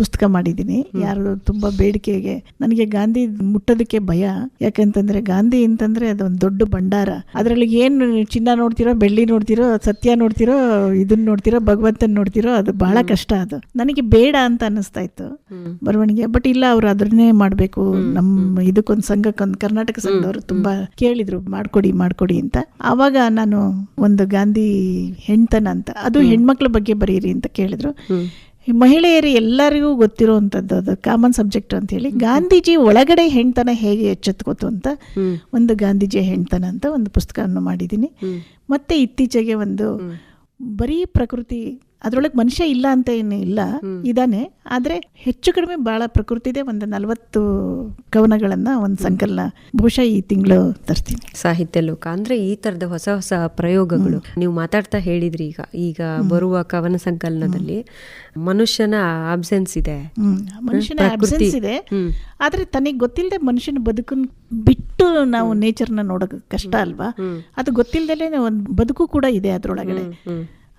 ಪುಸ್ತಕ ಮಾಡಿದ್ದೀನಿ. ಯಾರು ತುಂಬಾ ಬೇಡಿಕೆಗೆ. ನನಗೆ ಗಾಂಧಿ ಮುಟ್ಟೋದಕ್ಕೆ ಭಯ. ಯಾಕಂತಂದ್ರೆ ಗಾಂಧಿ ಅಂತಂದ್ರೆ ಅದೊಂದು ದೊಡ್ಡ ಭಂಡಾರ. ಅದರಲ್ಲಿ ಏನು ಚಿನ್ನ ನೋಡ್ತಿರೋ ಬೆಳ್ಳಿ ನೋಡ್ತಿರೋ ಸತ್ಯ ನೋಡ್ತಿರೋ ಇದನ್ನ ನೋಡ್ತಿರೋ ಭಗವಂತನ್ ನೋಡ್ತಿರೋ ಅದು ಬಹಳ ಕಷ್ಟ ಅದು. ನನಗೆ ಬೇಡ ಅಂತ ಅನ್ನಿಸ್ತಾ ಇತ್ತು ಬರವಣಿಗೆ. ಬಟ್ ಇಲ್ಲ ಅವ್ರು ಅದನ್ನೇ ಮಾಡಬೇಕು. ನಮ್ಮ ಇದಕ್ಕೊಂದು ಸಂಘಕ್ಕೊಂದು ಕರ್ನಾಟಕ ಸಂಘದವರು ತುಂಬಾ ಕೇಳಿದ್ರು ಮಾಡ್ಕೊಡಿ ಮಾಡ್ಕೊಡಿ ಅಂತ. ಆವಾಗ ನಾನು ಒಂದು ಗಾಂಧಿ ಹೆಣ್ತನ ಅಂತ ಅದು ಹೆಣ್ಮಕ್ಳ ಬಗ್ಗೆ ಬರೀರಿ ಅಂತ ಕೇಳಿದ್ರು. ಮಹಿಳೆಯರು ಎಲ್ಲರಿಗೂ ಗೊತ್ತಿರುವಂಥದ್ದು ಅದು ಕಾಮನ್ ಸಬ್ಜೆಕ್ಟ್ ಅಂತ ಹೇಳಿ. ಗಾಂಧೀಜಿ ಒಳಗಡೆ ಹೆಣ್ತನ ಹೇಗೆ ಎಚ್ಚೆತ್ಕೋತು ಅಂತ ಒಂದು ಗಾಂಧೀಜಿ ಹೆಣ್ತನ ಅಂತ ಒಂದು ಪುಸ್ತಕವನ್ನು ಮಾಡಿದ್ದೀನಿ. ಮತ್ತೆ ಇತ್ತೀಚೆಗೆ ಒಂದು ಬರೀ ಪ್ರಕೃತಿ ಅದ್ರೊಳಗೆ ಮನುಷ್ಯ ಇಲ್ಲ ಅಂತ ಏನು ಇಲ್ಲ ಇದಾನೆ. ಆದ್ರೆ ಹೆಚ್ಚು ಕಡಿಮೆ ಬಹಳ ಪ್ರಕೃತಿದೆ ಒಂದು ನಲವತ್ತು ಕವನಗಳನ್ನ ಒಂದು ಸಂಕಲನ ಬಹುಶಃ ಈ ತಿಂಗಳು ತರ್ತೀನಿ
ಸಾಹಿತ್ಯ ಲೋಕ. ಅಂದ್ರೆ ಈ ತರದ ಹೊಸ ಹೊಸ ಪ್ರಯೋಗಗಳು. ನೀವು ಮಾತಾಡ್ತಾ ಹೇಳಿದ್ರಿ ಈಗ ಈಗ ಬರುವ ಕವನ ಸಂಕಲನದಲ್ಲಿ ಮನುಷ್ಯನ ಆಬ್ಸೆನ್ಸ್ ಇದೆ.
ಮನುಷ್ಯನ
ಆಬ್ಸೆನ್ಸ್
ಅಬ್ಸೆನ್ಸ್ ಇದೆ. ಆದರೆ ತನಗೆ ಗೊತ್ತಿಲ್ಲದೆ ಮನುಷ್ಯನ ಬದುಕನ್ನು ಬಿಟ್ಟು ನಾವು ನೇಚರ್ನ ನೋಡೋಕೆ ಕಷ್ಟ ಅಲ್ವಾ? ಅದು ಗೊತ್ತಿಲ್ಲದೆ ಒಂದು ಬದುಕು ಕೂಡ ಇದೆ ಅದ್ರೊಳಗಡೆ.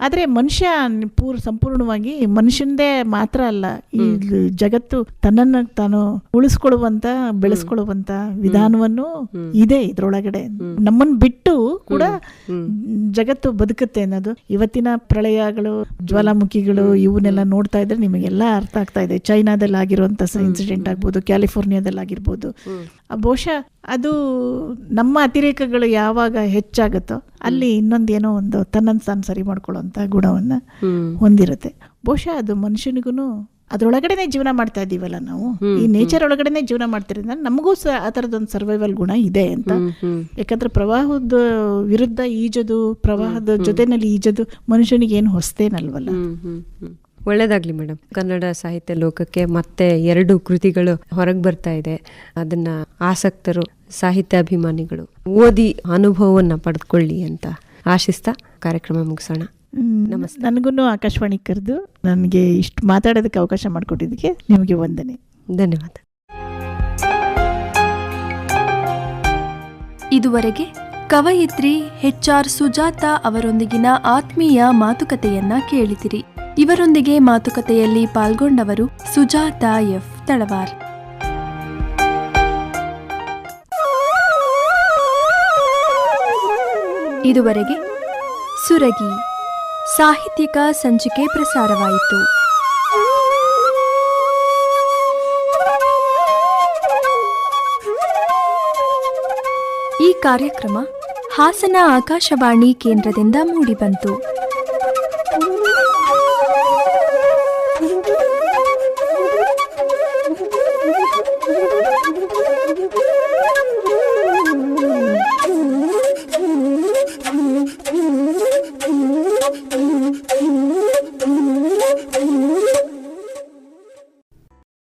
ಆದ್ರೆ ಮನುಷ್ಯ ಪೂರ್ ಸಂಪೂರ್ಣವಾಗಿ ಮನುಷ್ಯಂದೇ ಮಾತ್ರ ಅಲ್ಲ. ಈ ಜಗತ್ತು ತನ್ನನ್ನ ತಾನು ಉಳಿಸ್ಕೊಳ್ಳುವಂತ ಬೆಳೆಸ್ಕೊಳ್ಳುವಂತ ವಿಧಾನವನ್ನು ಇದೆ ಇದ್ರೊಳಗಡೆ. ನಮ್ಮನ್ನ ಬಿಟ್ಟು ಕೂಡ ಜಗತ್ತು ಬದುಕುತ್ತೆ ಅನ್ನೋದು. ಇವತ್ತಿನ ಪ್ರಳಯಗಳು ಜ್ವಾಲಾಮುಖಿಗಳು ಇವನ್ನೆಲ್ಲ ನೋಡ್ತಾ ಇದ್ರೆ ನಿಮಗೆಲ್ಲ ಅರ್ಥ ಆಗ್ತಾ ಇದೆ. ಚೈನಾದಲ್ಲಿ ಆಗಿರುವಂತ ಇನ್ಸಿಡೆಂಟ್ ಆಗ್ಬೋದು ಕ್ಯಾಲಿಫೋರ್ನಿಯಾದಲ್ಲಿ ಆಗಿರ್ಬೋದು ಬಹುಶಃ ಅದು ನಮ್ಮ ಅತಿರೇಕಗಳು ಯಾವಾಗ ಹೆಚ್ಚಾಗುತ್ತೋ ಅಲ್ಲಿ ಇನ್ನೊಂದೇನೋ ಒಂದು ತನ್ನನ್ನು ತಾನು ಸರಿ ಮಾಡ್ಕೊಳ್ಳುವಂತ ಗುಣವನ್ನ ಹೊಂದಿರುತ್ತೆ. ಬಹುಶಃ ಅದು ಮನುಷ್ಯನಿಗೂ ಅದರೊಳಗಡೆನೆ ಜೀವನ ಮಾಡ್ತಾ ಇದ್ದೀವಲ್ಲ ನಾವು. ಈ ನೇಚರ್ ಒಳಗಡೆನೆ ಜೀವನ ಮಾಡ್ತಿರೋದ್ರಿಂದ ನಮಗೂ ಸಹ ಆ ಥರದೊಂದು ಸರ್ವೈವಲ್ ಗುಣ ಇದೆ ಅಂತ. ಯಾಕಂದ್ರೆ ಪ್ರವಾಹದ ವಿರುದ್ಧ ಈಜೋದು ಪ್ರವಾಹದ ಜೊತೆನಲ್ಲಿ ಈಜೋದು ಮನುಷ್ಯನಿಗೆ ಏನು ಹೊಸ್ತೇನಲ್ವಲ್ಲ
ಒಳ್ಳೇದಾಗ್ಲಿ ಮೇಡಮ್. ಕನ್ನಡ ಸಾಹಿತ್ಯ ಲೋಕಕ್ಕೆ ಮತ್ತೆ ಎರಡು ಕೃತಿಗಳು ಹೊರಗೆ ಬರ್ತಾ ಇದೆ. ಅದನ್ನ ಆಸಕ್ತರು ಸಾಹಿತ್ಯ ಅಭಿಮಾನಿಗಳು ಓದಿ ಅನುಭವವನ್ನ ಪಡೆದುಕೊಳ್ಳಿ ಅಂತ ಆಶಿಸ್ತಾ ಕಾರ್ಯಕ್ರಮ ಮುಗಿಸೋಣ. ನಮಸ್ತೆ.
ನನಗೂ ಆಕಾಶವಾಣಿ ಕರೆದು ನನಗೆ ಇಷ್ಟು ಮಾತಾಡೋದಕ್ಕೆ ಅವಕಾಶ ಮಾಡಿಕೊಟ್ಟಿದ್ದಕ್ಕೆ ನಿಮಗೆ ವಂದನೆ.
ಧನ್ಯವಾದ.
ಇದುವರೆಗೆ ಕವಯಿತ್ರಿ ಹೆಚ್ ಆರ್ ಸುಜಾತ ಅವರೊಂದಿಗಿನ ಆತ್ಮೀಯ ಮಾತುಕತೆಯನ್ನ ಕೇಳಿದಿರಿ. ಇವರೊಂದಿಗೆ ಮಾತುಕತೆಯಲ್ಲಿ ಪಾಲ್ಗೊಂಡವರು ಸುಜಾತ ಎಫ್ ತಳವಾರ್. ಇದುವರೆಗೆ ಸುರಗಿ ಸಾಹಿತ್ಯಿಕ ಸಂಚಿಕೆ ಪ್ರಸಾರವಾಯಿತು. ಈ ಕಾರ್ಯಕ್ರಮ ಹಾಸನ ಆಕಾಶವಾಣಿ ಕೇಂದ್ರದಿಂದ ಮೂಡಿಬಂತು.